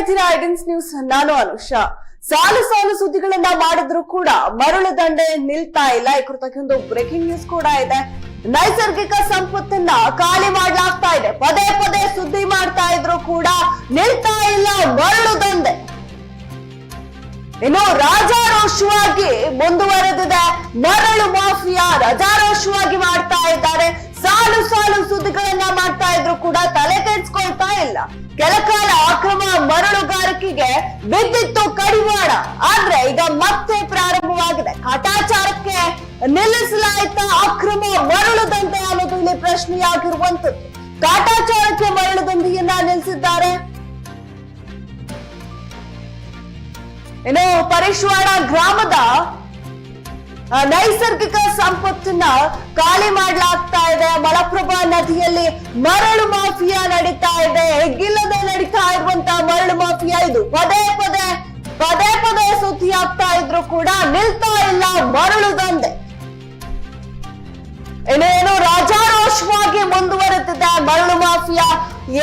ಇದ್ದೀರಾ ಐಡೆನ್ಸ್ ನ್ಯೂಸ್ ನಾನು ಅನುಷಾ. ಸಾಲು ಸಾಲು ಸುದ್ದಿಗಳನ್ನ ಮಾಡಿದ್ರು ಕೂಡ ಮರಳು ದಂಡೆ ನಿಲ್ತಾ ಇಲ್ಲ. ಈ ಕುರಿತಾಗಿ ಬ್ರೇಕಿಂಗ್ ನ್ಯೂಸ್ ಕೂಡ ಇದೆ. ನೈಸರ್ಗಿಕ ಸಂಪತ್ತನ್ನ ಖಾಲಿ ಮಾಡಲಾಗ್ತಾ ಇದೆ. ಪದೇ ಪದೇ ಸುದ್ದಿ ಮಾಡ್ತಾ ಇದ್ರು ಕೂಡ ನಿಲ್ತಾ ಇಲ್ಲ ಮರಳು ದಂಡೆ. ಇನ್ನು ರಾಜಾರೋಷವಾಗಿ ಮುಂದುವರೆದಿದೆ. ಮರಳು ಮಾಫಿಯಾ ರಾಜಾರೋಷವಾಗಿ ಮಾಡ್ತಾ ಇದ್ದಾರೆ. ಸಾಲು ಸಾಲು ಸುದ್ದಿಗಳನ್ನ ಮಾಡ್ತಾ ಇದ್ರು ಕೂಡ ತಲೆ ಕೆಡಿಸ್ಕೊಳ್ತಾ ಇಲ್ಲ. ಕೆಲಕಾಲ ಅಕ್ರಮ ಮರಳುಗಾರಿಕೆಗೆ ಬಿದ್ದಿತ್ತು ಕಡಿವಾಣ. ಆದ್ರೆ ಈಗ ಮತ್ತೆ ಪ್ರಾರಂಭವಾಗಿದೆ. ಕಾಟಾಚಾರಕ್ಕೆ ನಿಲ್ಲಿಸಲಾಯ್ತಾ ಅಕ್ರಮ ಮರಳು ದಂಧೆ ಅನ್ನೋದು ಇಲ್ಲಿ ಪ್ರಶ್ನೆಯಾಗಿರುವಂತದ್ದು ಕಾಟಾಚಾರಕ್ಕೆ ಮರಳು ದಂಧೆಯನ್ನ ನಿಲ್ಲಿಸಿದ್ದಾರೆ. ಇನ್ನು ಪರಿಶ್ವಾಡ ಗ್ರಾಮದ ನೈಸರ್ಗಿಕ ಸಂಪತ್ತನ್ನ ಖಾಲಿ ಮಾಡ್ಲಾಗ್ತಾ ಇದೆ. ಮಲಪ್ರಭಾ ನದಿಯಲ್ಲಿ ಮರಳು ಮಾಫಿಯಾ ನಡೀತಾ ಇದೆ. ಹೆಗ್ಗಿಲ್ಲದೆ ನಡೀತಾ ಇರುವಂತ ಮರಳು ಮಾಫಿಯಾ ಇದು. ಪದೇ ಪದೇ ಪದೇ ಪದೇ ಸುದ್ದಿ ಆಗ್ತಾ ಇದ್ರು ಕೂಡ ನಿಲ್ತಾ ಇಲ್ಲ ಮರಳು ದಂಧೆ. ಇನ್ನೇನು ರಾಜಾರೋಷವಾಗಿ ಮುಂದುವರೆದಿದೆ ಮರಳು ಮಾಫಿಯಾ.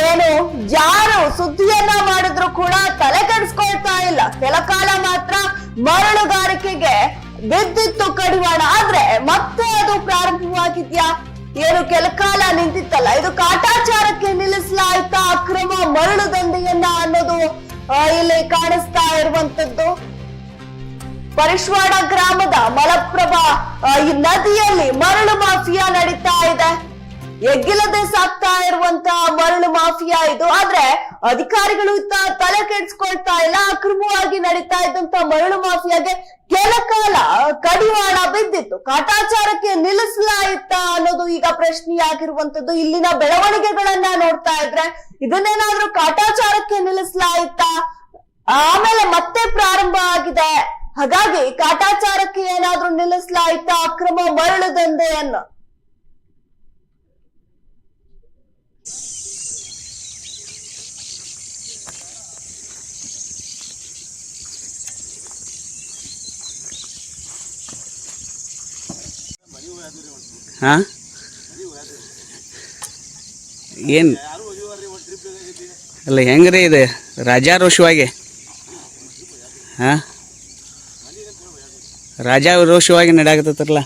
ಏನು, ಯಾರು ಸುದ್ದಿಯನ್ನ ಮಾಡಿದ್ರು ಕೂಡ ತಲೆ ಕೆಡಿಸ್ಕೊಳ್ತಾ ಇಲ್ಲ. ಕೆಲಕಾಲ ಮಾತ್ರ ಮರಳುಗಾರಿಕೆಗೆ ಬಿದ್ದಿತ್ತು ಕಡಿವಾಣ. ಆದ್ರೆ ಮತ್ತೆ ಅದು ಪ್ರಾರಂಭವಾಗಿದ್ಯಾ? ಏನು ಕೆಲ ಕಾಲ ನಿಂತಿತ್ತಲ್ಲ. ಇದು ಕಾಟಾಚಾರಕ್ಕೆ ನಿಲ್ಲಿಸಲಾಯ್ತಾ? ಅಕ್ರಮ ಮರಳು ದಂಧೆಯನ್ನ ಅನ್ನೋದು ಇಲ್ಲಿ ಕಾಣಿಸ್ತಾ ಇರುವಂತದ್ದು ಪರಿಶ್ವಾಡ ಗ್ರಾಮದ ಮಲಪ್ರಭಾ ಈ ನದಿಯಲ್ಲಿ ಮರಳು ಮಾಫಿಯಾ ನಡೀತಾ ಇದೆ. ಎಗ್ಗಿಲ್ಲದೆ ಸಾಕ್ತಾ ಇರುವಂತ ಮರಳು ಮಾಫಿಯಾ ಇದು. ಆದ್ರೆ ಅಧಿಕಾರಿಗಳು ತಲೆ ಕೆಡ್ಸ್ಕೊಳ್ತಾ ಇಲ್ಲ. ಅಕ್ರಮವಾಗಿ ನಡೀತಾ ಇದ್ದಂತ ಮರಳು ಮಾಫಿಯಾಗೆ ಕೆಲ ಕಾಲ ಕಡಿವಾಣ ಬಿದ್ದಿತ್ತು. ಕಾಟಾಚಾರಕ್ಕೆ ನಿಲ್ಲಿಸಲಾಯಿತ ಅನ್ನೋದು ಈಗ ಪ್ರಶ್ನೆಯಾಗಿರುವಂತದ್ದು. ಇಲ್ಲಿನ ಬೆಳವಣಿಗೆಗಳನ್ನ ನೋಡ್ತಾ ಇದ್ರೆ ಇದನ್ನೇನಾದ್ರೂ ಕಾಟಾಚಾರಕ್ಕೆ ನಿಲ್ಲಿಸಲಾಯಿತ ಆಮೇಲೆ ಮತ್ತೆ ಪ್ರಾರಂಭ ಆಗಿದೆ. ಹಾಗಾಗಿ ಕಾಟಾಚಾರಕ್ಕೆ ಏನಾದ್ರೂ ನಿಲ್ಲಿಸಲಾಯಿತ ಅಕ್ರಮ ಮರಳು ದಂಧೆಯನ್ನು. ಹಾಂ? ಏನು? ಅಲ್ಲ ಹೆಂಗ್ರಿ ಇದು? ರಾಜಾರೋಷವಾಗಿ? ಹಾಂ? ರಾಜಾರೋಷವಾಗಿ ನಡ್ಯಾಕತ್ತಲ್ಲ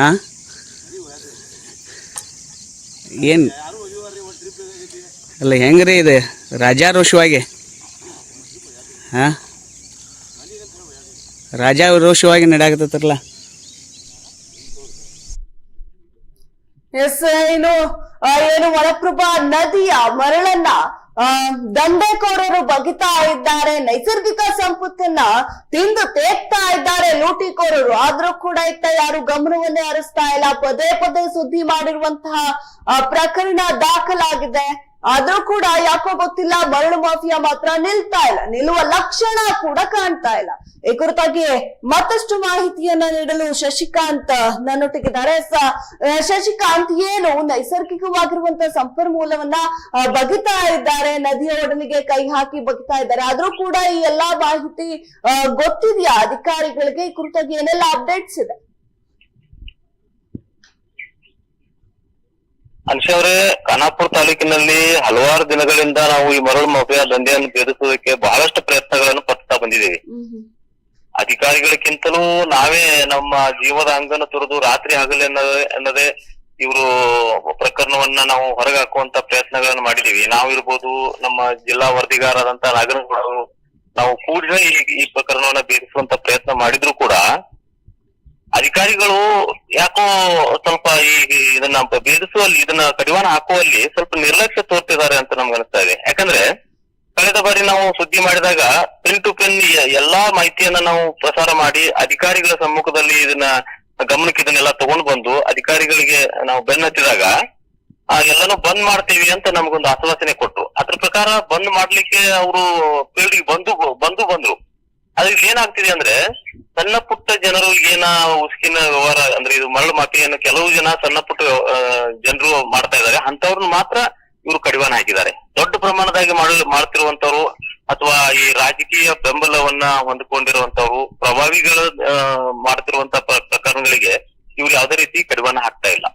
ಹಾಂ ಏನು? ಅಲ್ಲ, ಹೆಂಗ್ರಿ ಇದು? ರಾಜಾರೋಷವಾಗಿ? ಹಾಂ ರಾಜಾರೋಷವಾಗಿ ನಡ್ಯಾಕತ್ತಲ್ಲ ಎಸ್, ಏನು ಏನು, ಮಲಪ್ರಭಾ ನದಿಯ ಮರಳನ್ನ ಆ, ದಂಧೆಕೋರರು ಬಗಿತಾ ಇದ್ದಾರೆ. ನೈಸರ್ಗಿಕ ಸಂಪತ್ತನ್ನ ತಿಂದು ತೇಗ್ತಾ ಇದ್ದಾರೆ ಲೂಟಿಕೋರರು. ಆದ್ರೂ ಕೂಡ ಇತ್ತ ಯಾರು ಗಮನವನ್ನೇ ಹರಿಸ್ತಾ ಇಲ್ಲ. ಪದೇ ಪದೇ ಸುದ್ದಿ ಮಾಡಿರುವಂತಹ ಪ್ರಕರಣ ದಾಖಲಾಗಿದೆ. ಆದ್ರೂ ಕೂಡ ಯಾಕೋ ಗೊತ್ತಿಲ್ಲ ಮರಳು ಮಾಫಿಯಾ ಮಾತ್ರ ನಿಲ್ತಾ ಇಲ್ಲ. ನಿಲ್ಲುವ ಲಕ್ಷಣ ಕೂಡ ಕಾಣ್ತಾ ಇಲ್ಲ. ಈ ಕುರಿತಾಗಿ ಮತ್ತಷ್ಟು ಮಾಹಿತಿಯನ್ನ ನೀಡಲು ಶಶಿಕಾಂತ್ ನನ್ನೊಟ್ಟಿಗಿದ್ದಾರೆ. ಶಶಿಕಾಂತ್ ಏನು ನೈಸರ್ಗಿಕವಾಗಿರುವಂತಹ ಸಂಪನ್ಮೂಲವನ್ನ ಬಗಿತಾ ಇದ್ದಾರೆ, ನದಿಯ ಒಡಲಿಗೆ ಕೈ ಹಾಕಿ ಬಗಿತಾ ಇದ್ದಾರೆ. ಆದ್ರೂ ಕೂಡ ಈ ಎಲ್ಲಾ ಮಾಹಿತಿ ಗೊತ್ತಿದೆಯಾ? ಅಧಿಕಾರಿಗಳಿಗೆ ಈ ಕುರಿತಾಗಿ ಏನೆಲ್ಲ ಅಪ್ಡೇಟ್ಸ್ ಇದೆ? ಅನ್ಷಿ ಅವರೇ ಖಾನಾಪುರ ತಾಲೂಕಿನಲ್ಲಿ ಹಲವಾರು ದಿನಗಳಿಂದ ನಾವು ಈ ಮರಳು ಮಾಫಿಯಾ ದಂಧೆಯನ್ನು ಭೇದಿಸುವುದಕ್ಕೆ ಬಹಳಷ್ಟು ಪ್ರಯತ್ನಗಳನ್ನು ಪಡ್ತಾ ಬಂದಿದ್ದೇವೆ. ಅಧಿಕಾರಿಗಳಿಗಿಂತಲೂ ನಾವೇ ನಮ್ಮ ಜೀವದ ಅಂಗನ ತುರಿದು ರಾತ್ರಿ ಹಗಲು ಅನ್ನದೇ ಎನ್ನದೆ ಇವರು ಪ್ರಕರಣವನ್ನ ನಾವು ಹೊರಗೆ ಹಾಕುವಂತ ಪ್ರಯತ್ನಗಳನ್ನು ಮಾಡಿದೀವಿ ನಾವಿರ್ಬೋದು ನಮ್ಮ ಜಿಲ್ಲಾ ವರದಿಗಾರಾದಂತ ನಾಗರಗೌಡ ಅವರು ನಾವು ಕೂಡಲೇ ಈ ಪ್ರಕರಣವನ್ನ ಭೇದಿಸುವಂತ ಪ್ರಯತ್ನ ಮಾಡಿದ್ರು ಕೂಡ ಅಧಿಕಾರಿಗಳು ಯಾಕೋ ಸ್ವಲ್ಪ ಈ ಇದನ್ನ ಭೇದಿಸುವಲ್ಲಿ ಇದನ್ನ ಕಡಿವಾಣ ಹಾಕುವಲ್ಲಿ ಸ್ವಲ್ಪ ನಿರ್ಲಕ್ಷ್ಯ ತೋರ್ತಿದ್ದಾರೆ ಅಂತ ನಮ್ಗೆ ಅನಿಸ್ತಾ ಇದೆ. ಯಾಕಂದ್ರೆ ಕಳೆದ ಬಾರಿ ನಾವು ಸುದ್ದಿ ಮಾಡಿದಾಗ ಪೆನ್ ಟು ಪೆನ್ ಎಲ್ಲಾ ಮಾಹಿತಿಯನ್ನ ನಾವು ಪ್ರಸಾರ ಮಾಡಿ ಅಧಿಕಾರಿಗಳ ಸಮ್ಮುಖದಲ್ಲಿ ಇದನ್ನ ಗಮನಕ್ಕೆ ಇದನ್ನೆಲ್ಲ ತಗೊಂಡು ಬಂದು ಅಧಿಕಾರಿಗಳಿಗೆ ನಾವು ಬೆನ್ನತ್ತಿದಾಗ ಆ ಎಲ್ಲಾನು ಬಂದ್ ಮಾಡ್ತೀವಿ ಅಂತ ನಮ್ಗೊಂದು ಆಶ್ವಾಸನೆ ಕೊಟ್ರು. ಅದ್ರ ಪ್ರಕಾರ ಬಂದ್ ಮಾಡ್ಲಿಕ್ಕೆ ಅವರು ಫೀಲ್ಡ್ಗೆ ಬಂದು ಬಂದು ಬಂದ್ರು. ಆದ್ರೆ ಇಲ್ಲಿ ಏನಾಗ್ತಿದೆ ಅಂದ್ರೆ, ಸಣ್ಣ ಪುಟ್ಟ ಜನರು ಏನ ಉಸ್ಕಿನ ವ್ಯವಹಾರ, ಅಂದ್ರೆ ಇದು ಮರಳು ಮಾಫಿಯನ್ನು ಕೆಲವು ಜನ ಸಣ್ಣ ಪುಟ್ಟ ಜನರು ಮಾಡ್ತಾ ಇದ್ದಾರೆ. ಅಂತವ್ರನ್ನ ಮಾತ್ರ ಇವರು ಕಡಿವಾಣ ಹಾಕಿದ್ದಾರೆ. ದೊಡ್ಡ ಪ್ರಮಾಣದಾಗಿ ಮಾಡ ಮಾಡ್ತಿರುವಂತವ್ರು ಅಥವಾ ಈ ರಾಜಕೀಯ ಬೆಂಬಲವನ್ನ ಹೊಂದಿಕೊಂಡಿರುವಂತವ್ರು ಪ್ರಭಾವಿಗಳು ಮಾಡ್ತಿರುವಂತ ಪ್ರ- ಪ್ರಕರಣಗಳಿಗೆ ಇವ್ರು ಯಾವುದೇ ರೀತಿ ಕಡಿವಾಣ ಹಾಕ್ತಾ ಇಲ್ಲ.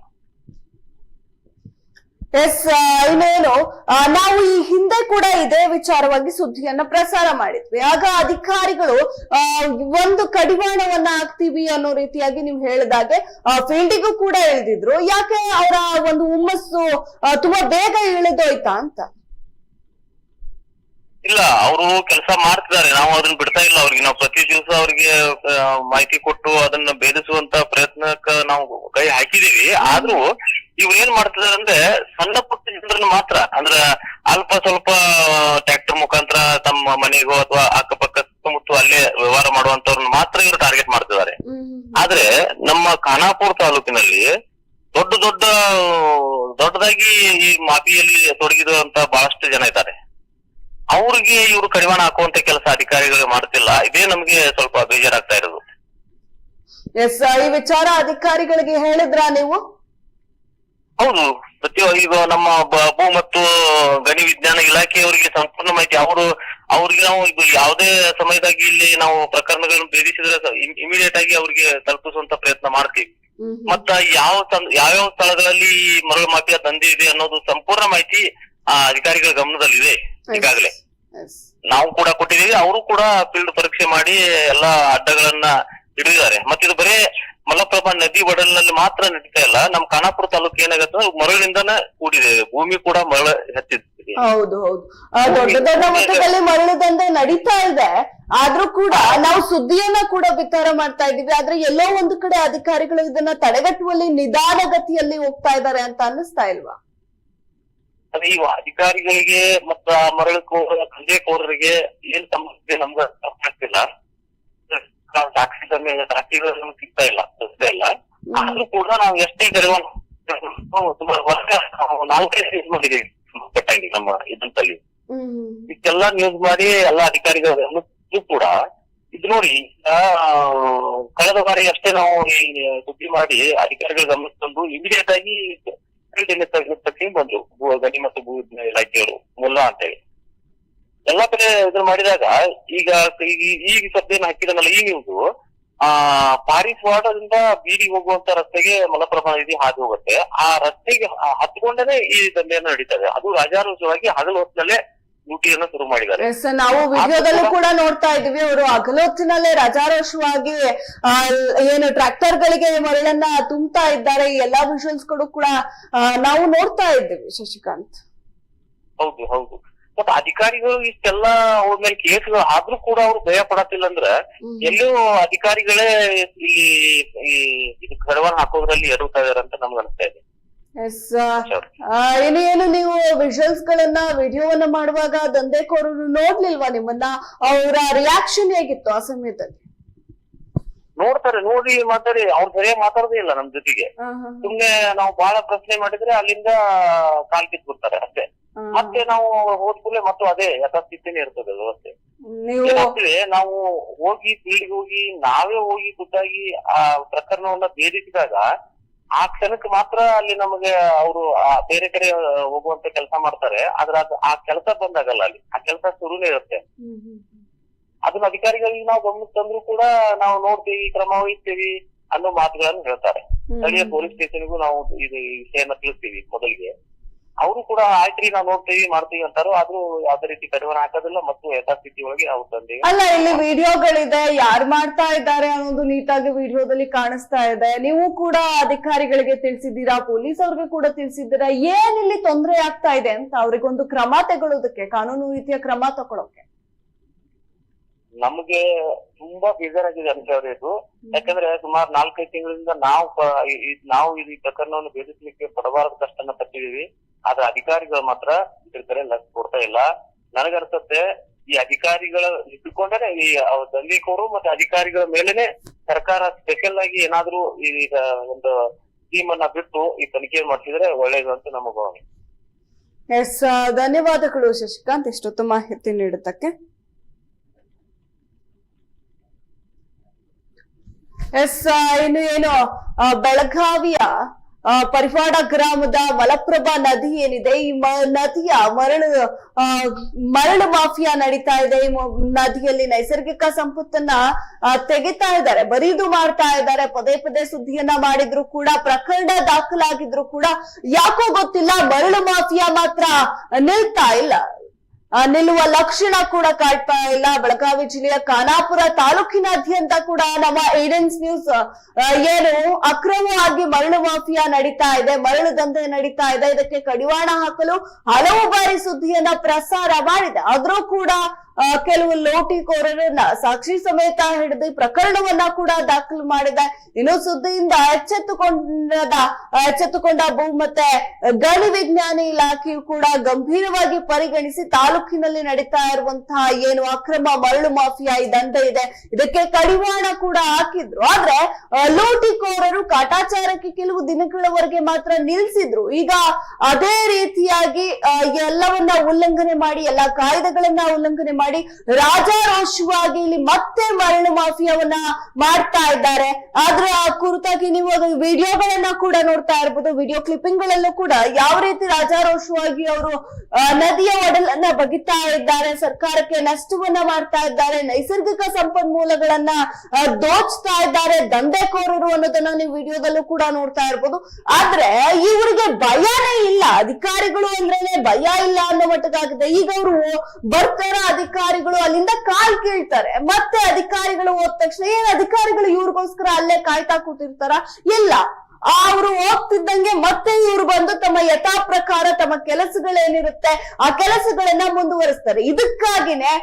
ಎಸ್ ಇನ್ನೇನು ನಾವು ಈ ಹಿಂದೆ ಕೂಡ ಇದೇ ವಿಚಾರವಾಗಿ ಸುದ್ದಿಯನ್ನ ಪ್ರಸಾರ ಮಾಡಿದ್ವಿ. ಆಗ ಅಧಿಕಾರಿಗಳು ಒಂದು ಕಡಿವಾಣವನ್ನ ಹಾಕ್ತೀವಿ ಅನ್ನೋ ರೀತಿಯಾಗಿ ನೀವು ಹೇಳಿದಾಗೆ ಫೀಲ್ಡಿಗೂ ಕೂಡ ಇಳಿದಿದ್ರು ಯಾಕೆ ಅವರ ಒಂದು ಹುಮ್ಮಸ್ಸು ತುಂಬಾ ಬೇಗ ಇಳಿದೋಯ್ತಾ ಅಂತ? ಇಲ್ಲ, ಅವರು ಕೆಲಸ ಮಾಡ್ತಿದ್ದಾರೆ. ನಾವು ಅದನ್ನ ಬಿಡ್ತಾ ಇಲ್ಲ. ಅವ್ರಿಗೆ ನಾವು ಪ್ರತಿ ದಿವಸ ಅವ್ರಿಗೆ ಮಾಹಿತಿ ಕೊಟ್ಟು ಅದನ್ನ ಭೇದಿಸುವಂತ ಪ್ರಯತ್ನಕ್ಕೆ ನಾವು ಕೈ ಹಾಕಿದೀವಿ. ಆದ್ರೂ ಇವ್ರು ಏನ್ ಮಾಡ್ತಿದಾರೆ ಅಂದ್ರೆ ಸಣ್ಣ ಪುಟ್ಟ ಜನರನ್ನ ಮಾತ್ರ. ಅಂದ್ರ ಅಲ್ಪ ಸ್ವಲ್ಪ ಟ್ರ್ಯಾಕ್ಟರ್ ಮುಖಾಂತರ ತಮ್ಮ ಮನೆಗೋ ಅಥವಾ ಅಕ್ಕಪಕ್ಕ ಸುತ್ತಮುತ್ತ ಅಲ್ಲೇ ವ್ಯವಹಾರ ಮಾಡುವಂತವ್ರನ್ನ ಮಾತ್ರ ಇವರು ಟಾರ್ಗೆಟ್ ಮಾಡ್ತಿದ್ದಾರೆ. ಆದ್ರೆ ನಮ್ಮ ಖಾನಾಪುರ ತಾಲೂಕಿನಲ್ಲಿ ದೊಡ್ಡ ದೊಡ್ಡ ದೊಡ್ಡದಾಗಿ ಈ ಮಾಫಿಯಲ್ಲಿ ತೊಡಗಿದಂತ ಬಹಳಷ್ಟು ಜನ ಇದ್ದಾರೆ. ಅವ್ರಿಗೆ ಇವರು ಕಡಿವಾಣ ಹಾಕುವಂತ ಕೆಲಸ ಅಧಿಕಾರಿಗಳು ಮಾಡ್ತಿಲ್ಲ. ಇದೇ ನಮ್ಗೆ ಸ್ವಲ್ಪ ಬೇಜಾರಾಗ್ತಾ ಇರೋದು. ಎಸ್ ಈ ವಿಚಾರ ಅಧಿಕಾರಿಗಳಿಗೆ ಹೇಳಿದ್ರ ನೀವು? ಹೌದು. ಪ್ರತಿ ಈಗ ನಮ್ಮ ಬ- ಭೂ ಮತ್ತು ಗಣಿ ವಿಜ್ಞಾನ ಇಲಾಖೆಯವರಿಗೆ ಸಂಪೂರ್ಣ ಮಾಹಿತಿ. ಅವರು ಅವ್ರಿಗೆ ನಾವು ಇದು ಯಾವುದೇ ಸಮಯದಾಗಿ ಇಲ್ಲಿ ನಾವು ಪ್ರಕರಣಗಳನ್ನು ಭೇದಿಸಿದ್ರೆ ಇಮಿಡಿಯೇಟ್ ಆಗಿ ಅವ್ರಿಗೆ ತಲುಪಿಸುವಂತ ಪ್ರಯತ್ನ ಮಾಡ್ತೀವಿ. ಮತ್ತ ಯಾವ ಯಾವ ಯಾವ್ಯಾವ ಸ್ಥಳಗಳಲ್ಲಿ ಈ ಮರಳು ಮಾಫಿಯಾ ದಂಧೆ ಇದೆ ಅನ್ನೋದು ಸಂಪೂರ್ಣ ಮಾಹಿತಿ ಆ ಅಧಿಕಾರಿಗಳ ಗಮನದಲ್ಲಿದೆ ಈಗಾಗಲೇ. ಎಸ್ ನಾವು ಕೂಡ ಕೊಟ್ಟಿದ್ದೀವಿ. ಅವರು ಕೂಡ ಫೀಲ್ಡ್ ಪರೀಕ್ಷೆ ಮಾಡಿ ಎಲ್ಲಾ ಅಡ್ಡಗಳನ್ನ ಹಿಡಿದಿದ್ದಾರೆ. ಮತ್ತಿದು ಬರೇ ಮಲಪ್ರಭಾ ನದಿ ಒಡಲಿನಲ್ಲಿ ಮಾತ್ರ ನಡೀತಾ ಇಲ್ಲ. ನಮ್ ಖಾನಾಪುರ ತಾಲೂಕು ಏನಾಗತ್ತೆ ಮರಳಿಂದನ ಕೂಡಿದೆ. ಭೂಮಿ ಕೂಡ ಮರಳ ಹೆಚ್ಚಿದೆ ಹೌದು ಹೌದು. ದೊಡ್ಡ ದೊಡ್ಡ ಮಟ್ಟದಲ್ಲಿ ನಡೀತಾ ಇದೆ. ಆದ್ರೂ ಕೂಡ ನಾವು ಸುದ್ದಿಯನ್ನ ಕೂಡ ಬಿತ್ತಾರ ಮಾಡ್ತಾ ಇದೀವಿ ಆದ್ರೆ ಎಲ್ಲೋ ಒಂದು ಕಡೆ ಅಧಿಕಾರಿಗಳು ಇದನ್ನ ತಡೆಗಟ್ಟುವಲ್ಲಿ ನಿಧಾನಗತಿಯಲ್ಲಿ ಹೋಗ್ತಾ ಇದ್ದಾರೆ ಅಂತ ಅನ್ನಿಸ್ತಾ ಇಲ್ವಾ? ಅದೇ ಈ ಅಧಿಕಾರಿಗಳಿಗೆ ಮತ್ತ ಮರಳು ಕೋರ ದಂಧೆಕೋರರಿಗೆ ಏನ್ ಸಂಬಂಧ ನಮ್ಗೆ ಅರ್ಥ ಆಗ್ತಿಲ್ಲ. ನಾವು ದಾಖಲೆ ದಾಖಲೆಗಳು ನಮ್ಗೆ ಸಿಗ್ತಾ ಇಲ್ಲ ಸಿಗ್ತಾ ಇಲ್ಲ. ಆದ್ರೂ ಕೂಡ ನಾವು ಎಷ್ಟೇ ಕೆಲವೊಂದು ಸುಮಾರು ವರ್ಷ ನಾವು ನಾಲ್ಕೈದು ಯೂಸ್ ಮಾಡಿದೀವಿ. ಕಟ್ಟಾಗಿ ನಮ್ಮ ಇದ್ರಲ್ಲಿ. ಇಷ್ಟೆಲ್ಲ ನ್ಯೂಸ್ ಮಾಡಿ ಎಲ್ಲ ಅಧಿಕಾರಿಗಳು ಕೂಡ ಇದು ನೋಡಿ ಆ, ಕಳೆದ ಬಾರಿ ಅಷ್ಟೇ ನಾವು ಈ ಸುದ್ದಿ ಮಾಡಿ ಅಧಿಕಾರಿಗಳು ಗಮನಿಸ್ಕೊಂಡು ಇಮಿಡಿಯೇಟ್ ಆಗಿ ಬಂದ್ರು. ಗಣಿ ಮತ್ತು ಭೂ ಇಲಾಖೆಯವರು ಮುಲ್ಲಾ ಅಂತೇಳಿ. ಎಲ್ಲ ಕಡೆ ಇದನ್ನ ಮಾಡಿದಾಗ ಈಗ ಈ- ಈಗ ಸದ್ಯನ ಹಾಕಿದನಲ್ಲ ಈ ನ್ಯೂಸ್ ಆ ಪಾರಿಸ್ವಾಡದಿಂದ ಬೀಡಿಗೆ ಹೋಗುವಂತ ರಸ್ತೆಗೆ ಮಲಪ್ರಭಾ ನದಿ ಹಾದು ಹೋಗುತ್ತೆ. ಆ ರಸ್ತೆಗೆ ಹತ್ಕೊಂಡೇನೆ ಹತ್ಕೊಂಡೇ ಈ ದಂಧೆಯನ್ನು ನಡೀತದೆ. ಅದು ರಾಜಾರೋಷವಾಗಿ ಹಗಲು ಹೊತ್ತಿನಲ್ಲೇ ಡ್ಯೂಟಿಯನ್ನ ಶುರು ಮಾಡಿದ್ದಾರೆ. ನಾವು ವಿಡಿಯೋದಲ್ಲೂ ಕೂಡ ನೋಡ್ತಾ ಇದೀವಿ ಅವರು ಹಗಲು ರಜಾರೋಷವಾಗಿ ಆ, ಏನು ಟ್ರ್ಯಾಕ್ಟರ್ ಗಳಿಗೆ ಮರಳನ್ನ ತುಂಬ್ತಾ ಇದ್ದಾರೆ. ಈ ಎಲ್ಲಾ ವಿಷಯಗಳು ಗಳು ಕೂಡ ನಾವು ನೋಡ್ತಾ ಇದ್ದೀವಿ ಶಶಿಕಾಂತ್. ಹೌದು ಹೌದು. ಮತ್ತೆ ಅಧಿಕಾರಿಗಳು ಇಷ್ಟೆಲ್ಲಾ ಅವ್ರ ಮೇಲೆ ಕೇಸ್ಗಳು ಆದ್ರೂ ಕೂಡ ಅವ್ರು ಭಯ ಪಡತಿಲ್ಲ ಅಂದ್ರ ಎಲ್ಲೂ ಅಧಿಕಾರಿಗಳೇ ಇಲ್ಲಿ ಈ ಇದು ಕಡವಾಣ ಹಾಕೋದ್ರಲ್ಲಿ ಎಡುತ್ತಾ ಇದಾರೆ ಅಂತ ನಮ್ಗೆ ಅನಿಸ್ತಾ ಇದೆ. ಎಸ್ ಏನು ಏನು ನೀವು ವಿಜುವಲ್ಸ್ ಗಳನ್ನ ವಿಡಿಯೋವನ್ನ ಮಾಡುವಾಗ ದಂಧೆಕೋರರು ನೋಡ್ಲಿಲ್ವಾ ನಿಮ್ಮನ್ನ? ಅವರ ರಿಯಾಕ್ಷನ್ ಹೇಗಿತ್ತು ಆ ಸಮಯದಲ್ಲಿ? ನೋಡ್ತಾರೆ ನೋಡಿ ಮಾತಾಡಿ ಅವ್ರು ಸರಿಯಾಗಿ ಮಾತಾಡೋದೇ ಇಲ್ಲ ನಮ್ ಜೊತೆಗೆ. ಸುಮ್ನೆ ನಾವು ಬಹಳ ಪ್ರಶ್ನೆ ಮಾಡಿದ್ರೆ ಅಲ್ಲಿಂದ ಕಾಲ್ ಕಿತ್ಬಿಡ್ತಾರೆ ಅಷ್ಟೇ. ಮತ್ತೆ ನಾವು ಹೋದ್ಕೂಲೆ ಮತ್ತು ಅದೇ ಯಥಾಸ್ಥಿತಿನೇ ಇರ್ತದೆ ವ್ಯವಸ್ಥೆ. ನೀವು ನಾವು ಹೋಗಿ ಫೀಲ್ಡ್ಗೆ ಹೋಗಿ ನಾವೇ ಹೋಗಿ ಖುದ್ದಾಗಿ ಆ ಪ್ರಕರಣವನ್ನ ಭೇದಿಸಿದಾಗ ಆ ಕ್ಷಣಕ್ಕೆ ಮಾತ್ರ ಅಲ್ಲಿ ನಮಗೆ ಅವರು ಬೇರೆ ಕಡೆ ಹೋಗುವಂತ ಕೆಲಸ ಮಾಡ್ತಾರೆ. ಆದ್ರೆ ಅದು ಆ ಕೆಲಸ ಬಂದಾಗಲ್ಲ ಅಲ್ಲಿ. ಆ ಕೆಲಸ ಶುರುನೇ ಇರುತ್ತೆ. ಅದನ್ನ ಅಧಿಕಾರಿಗಳಿಗೆ ನಾವು ಗಮನಕ್ಕೆ ತಂದ್ರು ಕೂಡ ನಾವು ನೋಡ್ತೀವಿ ಕ್ರಮ ವಹಿಸ್ತೀವಿ ಅನ್ನೋ ಮಾತುಗಳನ್ನು ಹೇಳ್ತಾರೆ. ಸ್ಥಳೀಯ ಪೊಲೀಸ್ ಸ್ಟೇಷನ್ಗೂ ನಾವು ಇದು ವಿಷಯನ ತಿಳಿಸ್ತೀವಿ ಮೊದಲಿಗೆ. ಅವರು ಕೂಡ ಆಯ್ತ್ರಿ ನಾವು ನೋಡ್ತೀವಿ ಮಾಡ್ತೀವಿ ಅಂತಾರೋ ಆದ್ರೂ ಯಾವ್ದೇ ರೀತಿ ಕಡಿವಾಣ ಹಾಕೋದಿಲ್ಲ ಮತ್ತು ಯಥಾಸ್ಥಿತಿ ಒಳಗೆ ಅವ್ರು ತಂದೆ ಅಲ್ಲ ಇಲ್ಲಿ ವಿಡಿಯೋಗಳಿದೆ ಯಾರು ಮಾಡ್ತಾ ಇದ್ದಾರೆ ಅನ್ನೋದು ನೀಟಾಗಿ ವಿಡಿಯೋದಲ್ಲಿ ಕಾಣಿಸ್ತಾ ಇದೆ. ನೀವು ಕೂಡ ಅಧಿಕಾರಿಗಳಿಗೆ ತಿಳಿಸಿದ್ದೀರಾ ಪೊಲೀಸ್ ಅವ್ರಿಗೆ ಕೂಡ ತಿಳಿಸಿದ್ದೀರಾ? ಏನ್ ಇಲ್ಲಿ ತೊಂದರೆ ಆಗ್ತಾ ಇದೆ ಅಂತ ಅವ್ರಿಗೊಂದು ಕ್ರಮ ತಗೊಳ್ಳೋದಕ್ಕೆ ಕಾನೂನು ರೀತಿಯ ಕ್ರಮ ತಗೊಳ್ಳೋಕೆ ನಮ್ಗೆ ತುಂಬಾ ಬೇಜಾರಾಗಿದೆ ಅಂತ ಇದು. ಯಾಕಂದ್ರೆ ಸುಮಾರು ನಾಲ್ಕೈದು ತಿಂಗಳಿಂದ ನಾವು ನಾವು ಈ ಪ್ರಕರಣವನ್ನು ಬೇಧಿಸ್ಲಿಕ್ಕೆ ಪಡಬಾರದ ಕಷ್ಟನ ಪಟ್ಟಿದೀವಿ ಆದ್ರೆ ಅಧಿಕಾರಿಗಳು ಮಾತ್ರ ಇದ್ರ ಲಕ್ಷ ಕೊಡ್ತಾ ಇಲ್ಲ. ನನಗನ್ಸುತ್ತೆ ಈ ಅಧಿಕಾರಿಗಳ ಇಟ್ಟುಕೊಂಡೇ ಈ ಅವ್ರ ದಂಧೆಕೋರು ಮತ್ತೆ ಅಧಿಕಾರಿಗಳ ಮೇಲೆನೆ ಸರ್ಕಾರ ಸ್ಪೆಷಲ್ ಆಗಿ ಏನಾದ್ರೂ ಈಗ ಒಂದು ಟೀಮ್ ಅನ್ನ ಬಿಟ್ಟು ಈ ತನಿಖೆ ಮಾಡ್ತಿದ್ರೆ ಒಳ್ಳೇದು ಅಂತ ಭಾವನೆ. ಎಸ್ ಧನ್ಯವಾದಗಳು ಶಶಿಕಾಂತ್ ಇಷ್ಟೊತ್ತು ಮಾಹಿತಿ ನೀಡಿದ್ದಕ್ಕೆ. ಎಸ್ ಇನ್ನು ಏನು ಬೆಳಗಾವಿಯ ಪರಿವಾಡ ಗ್ರಾಮದ ಮಲಪ್ರಭಾ ನದಿ ಏನಿದೆ, ಈ ಮ- ನದಿಯ ಮರಳು ಮರಳು ಮಾಫಿಯಾ ನಡೀತಾ ಇದೆ. ಈ ನದಿಯಲ್ಲಿ ನೈಸರ್ಗಿಕ ಸಂಪತ್ತನ್ನ ತೆಗಿತಾ ಇದ್ದಾರೆ, ಬರೀದು ಮಾಡ್ತಾ ಇದ್ದಾರೆ. ಪದೇ ಪದೇ ಸುದ್ದಿಯನ್ನ ಮಾಡಿದ್ರು ಕೂಡ, ಪ್ರಕರಣ ದಾಖಲಾಗಿದ್ರು ಕೂಡ, ಯಾಕೋ ಗೊತ್ತಿಲ್ಲ, ಮರಳು ಮಾಫಿಯಾ ಮಾತ್ರ ನಿಲ್ತಾ ಇಲ್ಲ. ನಿಲ್ಲುವ ಲಕ್ಷಣ ಕೂಡ ಕಾಡ್ತಾ ಇಲ್ಲ. ಬೆಳಗಾವಿ ಜಿಲ್ಲೆಯ ಖಾನಾಪುರ ತಾಲೂಕಿನಾದ್ಯಂತ ಕೂಡ ನಮ್ಮ ಏಡೆನ್ಸ್ ನ್ಯೂಸ್ ಏನು ಅಕ್ರಮವಾಗಿ ಮರಳು ಮಾಫಿಯಾ ನಡೀತಾ ಇದೆ, ಮರಳು ದಂಧೆ ನಡೀತಾ ಇದೆ. ಇದಕ್ಕೆ ಕಡಿವಾಣ ಹಾಕಲು ಹಲವು ಬಾರಿ ಸುದ್ದಿಯನ್ನ ಪ್ರಸಾರ ಮಾಡಿದೆ. ಆದ್ರೂ ಕೂಡ ಕೆಲವು ಲೋಟಿಕೋರರನ್ನ ಸಾಕ್ಷಿ ಸಮೇತ ಹಿಡಿದು ಪ್ರಕರಣವನ್ನ ಕೂಡ ದಾಖಲು ಮಾಡಿದೆ, ಇನ್ನು ಸುದ್ದಿಯಿಂದ ಎಚ್ಚೆತ್ತುಕೊಂಡ ಎಚ್ಚೆತ್ತುಕೊಂಡ ಭೂ ಮತ್ತೆ ಗಣಿ ವಿಜ್ಞಾನಿ ಇಲಾಖೆಯು ಕೂಡ ಗಂಭೀರವಾಗಿ ಪರಿಗಣಿಸಿ ತಾಲೂಕಿನಲ್ಲಿ ನಡೀತಾ ಇರುವಂತಹ ಏನು ಅಕ್ರಮ ಮರಳು ಮಾಫಿಯಾ ದಂಧೆ ಇದೆ. ಇದಕ್ಕೆ ಕಡಿವಾಣ ಕೂಡ ಹಾಕಿದ್ರು. ಆದ್ರೆ ಲೋಟಿಕೋರರು ಕಾಟಾಚಾರಕ್ಕೆ ಕೆಲವು ದಿನಗಳವರೆಗೆ ಮಾತ್ರ ನಿಲ್ಸಿದ್ರು. ಈಗ ಅದೇ ರೀತಿಯಾಗಿ ಎಲ್ಲವನ್ನ ಉಲ್ಲಂಘನೆ ಮಾಡಿ, ಎಲ್ಲಾ ಕಾಯ್ದೆಗಳನ್ನ ಉಲ್ಲಂಘನೆ ಮಾಡಿ ರಾಜಾರೋಷವಾಗಿ ಇಲ್ಲಿ ಮತ್ತೆ ಮರಳು ಮಾಫಿಯಾವನ್ನ ಮಾಡ್ತಾ ಇದ್ದಾರೆ. ಆದ್ರೆ ಆ ಕುರಿತಾಗಿ ನೀವು ಅದು ವಿಡಿಯೋಗಳನ್ನ ಕೂಡ ನೋಡ್ತಾ ಇರ್ಬೋದು. ವಿಡಿಯೋ ಕ್ಲಿಪ್ಪಿಂಗ್ ಗಳಲ್ಲೂ ಕೂಡ ಯಾವ ರೀತಿ ರಾಜಾರೋಷವಾಗಿ ಅವರು ನದಿಯ ಒಡಲನ್ನ ಬಗಿತಾ ಇದ್ದಾರೆ, ಸರ್ಕಾರಕ್ಕೆ ನಷ್ಟವನ್ನ ಮಾಡ್ತಾ ಇದ್ದಾರೆ, ನೈಸರ್ಗಿಕ ಸಂಪನ್ಮೂಲಗಳನ್ನ ದೋಚ್ತಾ ಇದ್ದಾರೆ ದಂಧೆಕೋರರು ಅನ್ನೋದನ್ನ ನೀವು ವಿಡಿಯೋದಲ್ಲೂ ಕೂಡ ನೋಡ್ತಾ ಇರ್ಬೋದು. ಆದ್ರೆ ಇವರಿಗೆ ಭಯನೇ ಇಲ್ಲ. ಅಧಿಕಾರಿಗಳು ಅಂದ್ರೇನೆ ಭಯ ಇಲ್ಲ ಅನ್ನೋ ಮಟ್ಟದಾಗಿದೆ. ಈಗ ಅವರು ಬರ್ತಾರ ಅಧಿಕಾರಿಗಳು ಅಲ್ಲಿಂದ ಕಾಲ್ ಕೀಳ್ತಾರೆ. ಮತ್ತೆ ಅಧಿಕಾರಿಗಳು ಹೋದ ತಕ್ಷಣ, ಏನ್ ಅಧಿಕಾರಿಗಳು ಇವ್ರಿಗೋಸ್ಕರ ಅಲ್ಲೇ ಕಾಯ್ತಾ ಕೂತಿರ್ತಾರ? ಇಲ್ಲ. ಅವರು ಹೋಗ್ತಿದ್ದಂಗೆ ಮತ್ತೆ ಇವ್ರು ಬಂದು ತಮ್ಮ ಯಥಾ ಪ್ರಕಾರ ತಮ್ಮ ಕೆಲಸಗಳೇನಿರುತ್ತೆ ಆ ಕೆಲಸಗಳನ್ನ ಮುಂದುವರಿಸ್ತಾರೆ. ಇದಕ್ಕಾಗಿನೇ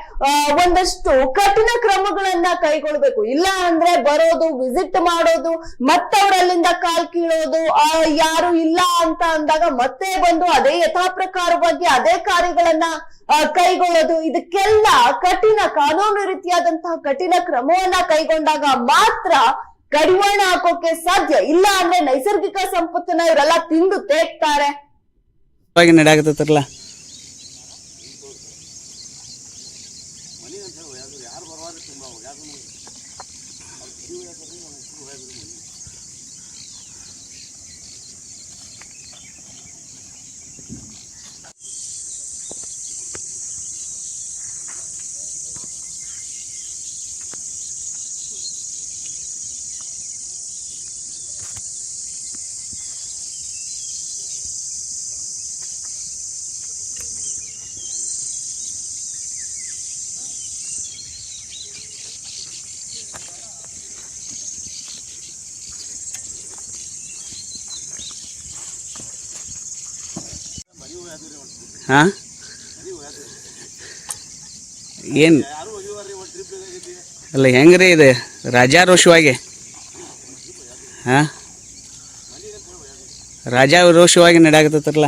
ಒಂದಷ್ಟು ಕಠಿಣ ಕ್ರಮಗಳನ್ನ ಕೈಗೊಳ್ಬೇಕು. ಇಲ್ಲ ಅಂದ್ರೆ ಬರೋದು ವಿಸಿಟ್ ಮಾಡೋದು ಮತ್ತೆ ಅವರಲ್ಲಿಂದ ಅಲ್ಲಿಂದ ಕಾಲ್ ಕೀಳೋದು ಆ, ಯಾರು ಇಲ್ಲ ಅಂತ ಅಂದಾಗ ಮತ್ತೆ ಬಂದು ಅದೇ ಯಥಾ ಪ್ರಕಾರವಾಗಿ ಅದೇ ಕಾರ್ಯಗಳನ್ನ ಕೈಗೊಳ್ಳೋದು. ಇದಕ್ಕೆಲ್ಲ ಕಠಿಣ ಕಾನೂನು ರೀತಿಯಾದಂತಹ ಕಠಿಣ ಕ್ರಮವನ್ನ ಕೈಗೊಂಡಾಗ ಮಾತ್ರ ಕಡಿವಾಣ ಹಾಕೋಕೆ ಸಾಧ್ಯ ಇಲ್ಲ ಅಂದ್ರೆ ನೈಸರ್ಗಿಕ ಸಂಪತ್ತನ್ನ ಇವರೆಲ್ಲ ತಿಂದು ತೇಗ್ತಾರೆ. ಹಾ? ಏನು? ಅಲ್ಲ ಹೆಂಗ್ರಿ ಇದು? ರಾಜಾರೋಷವಾಗಿ? ಹಾಂ? ರಾಜಾರೋಷವಾಗಿ ರೋಷವಾಗಿ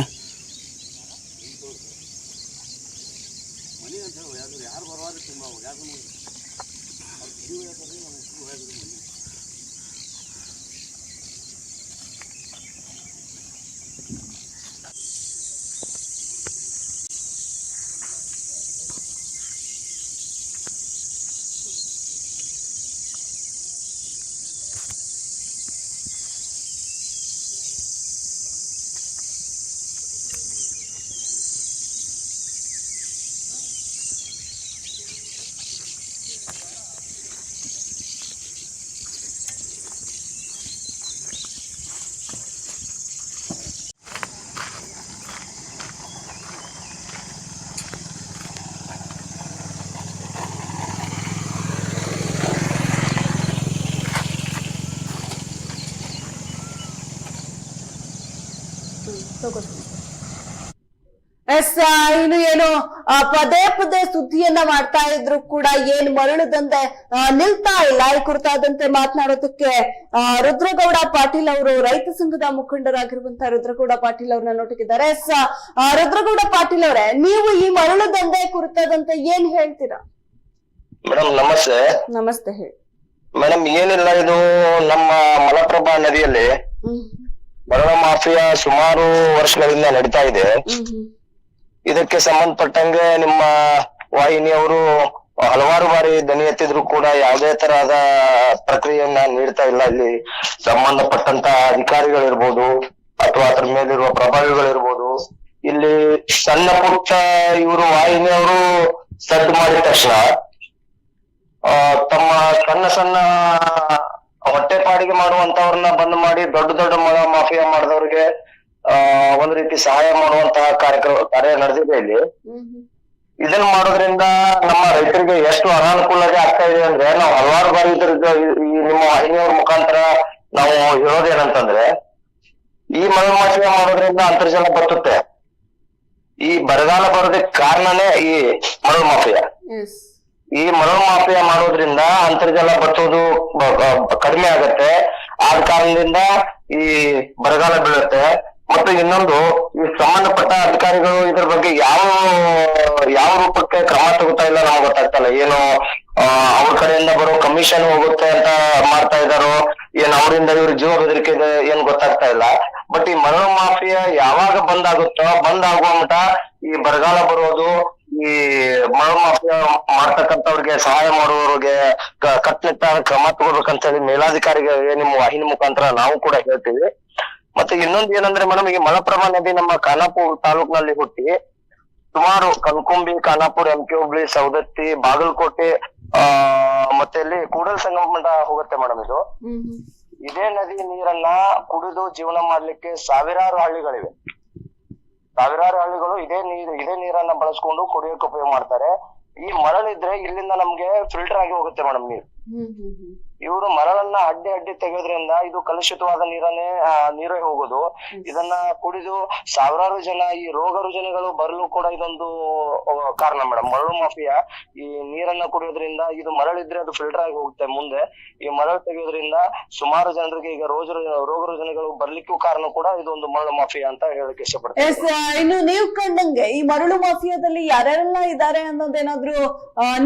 ಪದೇ ಪದೇ ಸುದ್ದಿಯನ್ನ ಮಾಡ್ತಾ ಇದ್ರು ಕೂಡ ಏನ್ ಮರಳದಂತೆ ನಿಲ್ತಾ ಇಲ್ಲ. ಈ ಕುರಿತಾದಂತೆ ಮಾತನಾಡೋದಕ್ಕೆ ರುದ್ರಗೌಡ ಪಾಟೀಲ್ ಅವರು ರೈತ ಸಂಘದ ಮುಖಂಡರಾಗಿರುವಂತಹ ರುದ್ರಗೌಡ ಪಾಟೀಲ್ ಅವ್ರನ್ನ ನೋಟಿದ್ದಾರೆ ರುದ್ರಗೌಡ ಪಾಟೀಲ್ ಅವರೇ ನೀವು ಈ ಮರಳು ದಂಧೆ ಕುರಿತಾದಂತೆ ಏನ್ ಹೇಳ್ತೀರಾ? ಮೇಡಮ್ ನಮಸ್ತೆ. ನಮಸ್ತೆ ಹೇಳಿ. ಮೇಡಮ್ ಏನಿಲ್ಲ ಇದು ನಮ್ಮ ಮಲಪ್ರಭಾ ನದಿಯಲ್ಲಿ ಮರಳ ಮಾಫಿಯಾ ಸುಮಾರು ವರ್ಷಗಳಿಂದ ನಡೀತಾ ಇದೆ. ಇದಕ್ಕೆ ಸಂಬಂಧಪಟ್ಟಂಗೆ ನಿಮ್ಮ ವಾಹಿನಿಯವರು ಹಲವಾರು ಬಾರಿ ದನಿ ಎತ್ತಿದ್ರು ಕೂಡ ಯಾವುದೇ ತರಹದ ಪ್ರಕ್ರಿಯೆಯನ್ನ ನೀಡ್ತಾ ಇಲ್ಲ. ಇಲ್ಲಿ ಸಂಬಂಧಪಟ್ಟಂತ ಅಧಿಕಾರಿಗಳಿರ್ಬೋದು ಅಥವಾ ಅದ್ರ ಮೇಲಿರುವ ಪ್ರಭಾವಿಗಳಿರ್ಬೋದು. ಇಲ್ಲಿ ಸಣ್ಣ ಪುಟ್ಟ ಇವರು ವಾಹಿನಿಯವರು ಸದ್ದು ಮಾಡಿದ ತಕ್ಷಣ ತಮ್ಮ ಸಣ್ಣ ಸಣ್ಣ ಹೊಟ್ಟೆಪಾಡಿಗೆ ಮಾಡುವಂತವ್ರನ್ನ ಬಂದ್ ಮಾಡಿ ದೊಡ್ಡ ದೊಡ್ಡ ಮಾಫಿಯಾ ಮಾಡಿದವ್ರಿಗೆ ಆ ಒಂದ್ ರೀತಿ ಸಹಾಯ ಮಾಡುವಂತಹ ಕಾರ್ಯಕ್ರಮ ಕಾರ್ಯ ನಡೆದಿದೆ ಇಲ್ಲಿ. ಇದನ್ನ ಮಾಡೋದ್ರಿಂದ ನಮ್ಮ ರೈತರಿಗೆ ಎಷ್ಟು ಅನಾನುಕೂಲತೆ ಆಗ್ತಾ ಇದೆ ಅಂದ್ರೆ ನಾವು ಹಲವಾರು ಬಾರಿ ಈ- ನಿಮ್ಮ ವಾಹಿನಿಯವ್ರ ಮುಖಾಂತರ ನಾವು ಹೇಳೋದೇನಂತಂದ್ರೆ ಈ ಮಾಫಿಯಾ ಮಾಡೋದ್ರಿಂದ ಅಂತರ್ಜಲ ಬರ್ತುತ್ತೆ ಈ ಬರಗಾಲ ಬರೋದಕ್ಕೆ ಕಾರಣನೇ ಈ ಮರಳು ಮಾಫಿಯಾ. ಈ ಮರಳು ಮಾಫಿಯಾ ಮಾಡೋದ್ರಿಂದ ಅಂತರ್ಜಲ ಬತ್ತೋದು ಬ- ಬ- ಕಡಿಮೆ ಆಗತ್ತೆ. ಆದ ಕಾರಣದಿಂದ ಈ ಬರಗಾಲ ಬೀಳುತ್ತೆ. ಮತ್ತು ಇನ್ನೊಂದು, ಈ ಸಂಬಂಧಪಟ್ಟ ಅಧಿಕಾರಿಗಳು ಇದ್ರ ಬಗ್ಗೆ ಯಾವ ಯಾವ ರೂಪಕ್ಕೆ ಕ್ರಮ ತಗೋತಾ ಇಲ್ಲ ನಾವು ಗೊತ್ತಾಗ್ತಾ ಇಲ್ಲ ಏನು ಅವ್ರ ಕಡೆಯಿಂದ ಬರೋ ಕಮಿಷನ್ ಹೋಗುತ್ತೆ ಅಂತ ಮಾಡ್ತಾ ಇದಾರೋ ಏನ್ ಅವರಿಂದ ಇವ್ರ ಜೀವ ಬೆದರಿಕೆ ಇದೆ ಏನ್ ಗೊತ್ತಾಗ್ತಾ ಇಲ್ಲ. ಬಟ್ ಈ ಮರಳು ಮಾಫಿಯಾ ಯಾವಾಗ ಬಂದ್ ಆಗುತ್ತೋ, ಬಂದ್ ಆಗುವ ಮಟ ಈ ಬರಗಾಲ ಬರೋದು, ಈ ಮರಳು ಮಾಫಿಯಾ ಮಾಡ್ತಕ್ಕಂಥವ್ರಿಗೆ, ಸಹಾಯ ಮಾಡುವವ್ರಿಗೆ ಕಟ್ಟುನಿಟ್ಟಾದ ಕ್ರಮ ತಗೋಬೇಕಂತ ಹೇಳಿ ಮೇಲಾಧಿಕಾರಿಗೆ ನಿಮ್ಮ ವಾಹಿನಿ ಮುಖಾಂತರ ನಾವು ಕೂಡ ಹೇಳ್ತೀವಿ. ಮತ್ತೆ ಇನ್ನೊಂದು ಏನಂದ್ರೆ ಮೇಡಮ್ ಈ ಮಲಪ್ರಭಾ ನದಿ ನಮ್ಮ ಖಾನಾಪುರ ತಾಲೂಕ್ನಲ್ಲಿ ಹುಟ್ಟಿ ಸುಮಾರು ಕಲ್ಕುಂಬಿ ಖಾನಾಪುರ ಎಂ ಕೆ ಹುಬ್ಳಿ ಸವದತ್ತಿ ಬಾಗಲಕೋಟೆ ಆ ಮತ್ತೆ ಇಲ್ಲಿ ಕೂಡಲ್ ಸಂಗಮ ಮಠ ಹೋಗುತ್ತೆ ಮೇಡಮ್ ಇದು. ಇದೇ ನದಿ ನೀರನ್ನ ಕುಡಿದು ಜೀವನ ಮಾಡ್ಲಿಕ್ಕೆ ಸಾವಿರಾರು ಹಳ್ಳಿಗಳಿವೆ. ಸಾವಿರಾರು ಹಳ್ಳಿಗಳು ಇದೇ ನೀರು ಇದೇ ನೀರನ್ನ ಬಳಸ್ಕೊಂಡು ಕುಡಿಯೋಕೆ ಉಪಯೋಗ ಮಾಡ್ತಾರೆ. ಈ ಮರಳಿದ್ರೆ ಇಲ್ಲಿಂದ ನಮ್ಗೆ ಫಿಲ್ಟರ್ ಆಗಿ ಹೋಗುತ್ತೆ ಮೇಡಮ್ ನೀರು. ಇವರು ಮರಳನ್ನ ಅಡ್ಡಿ ಅಡ್ಡಿ ತೆಗೆಯೋದ್ರಿಂದ ಇದು ಕಲುಷಿತವಾದ ನೀರನ್ನೇ ನೀರೇ ಹೋಗೋದು. ಇದನ್ನ ಕುಡಿದು ಸಾವಿರಾರು ಜನ ಈ ರೋಗ ರುಜಿನಗಳು ಬರಲು ಕೂಡ ಇದೊಂದು ಕಾರಣ ಮೇಡಮ್ ಮರಳು ಮಾಫಿಯಾ. ಈ ನೀರನ್ನ ಕುಡಿಯೋದ್ರಿಂದ ಇದು ಮರಳಿದ್ರೆ ಅದು ಫಿಲ್ಟರ್ ಆಗಿ ಹೋಗುತ್ತೆ ಮುಂದೆ. ಈ ಮರಳು ತೆಗೆಯೋದ್ರಿಂದ ಸುಮಾರು ಜನರಿಗೆ ಈಗ ರೋಜ ರೋಗ ರುಜಿನಗಳು ಬರ್ಲಿಕ್ಕೂ ಕಾರಣ ಕೂಡ ಇದೊಂದು ಮರಳು ಮಾಫಿಯಾ ಅಂತ ಹೇಳಕ್ ಇಷ್ಟಪಡ್ತೀನಿ. ಇನ್ನು ನೀವು ಕಂಡಂಗೆ ಈ ಮರಳು ಮಾಫಿಯಾದಲ್ಲಿ ಯಾರ್ಯಾರೆಲ್ಲ ಇದ್ದಾರೆ ಅನ್ನೋದೇನಾದ್ರೂ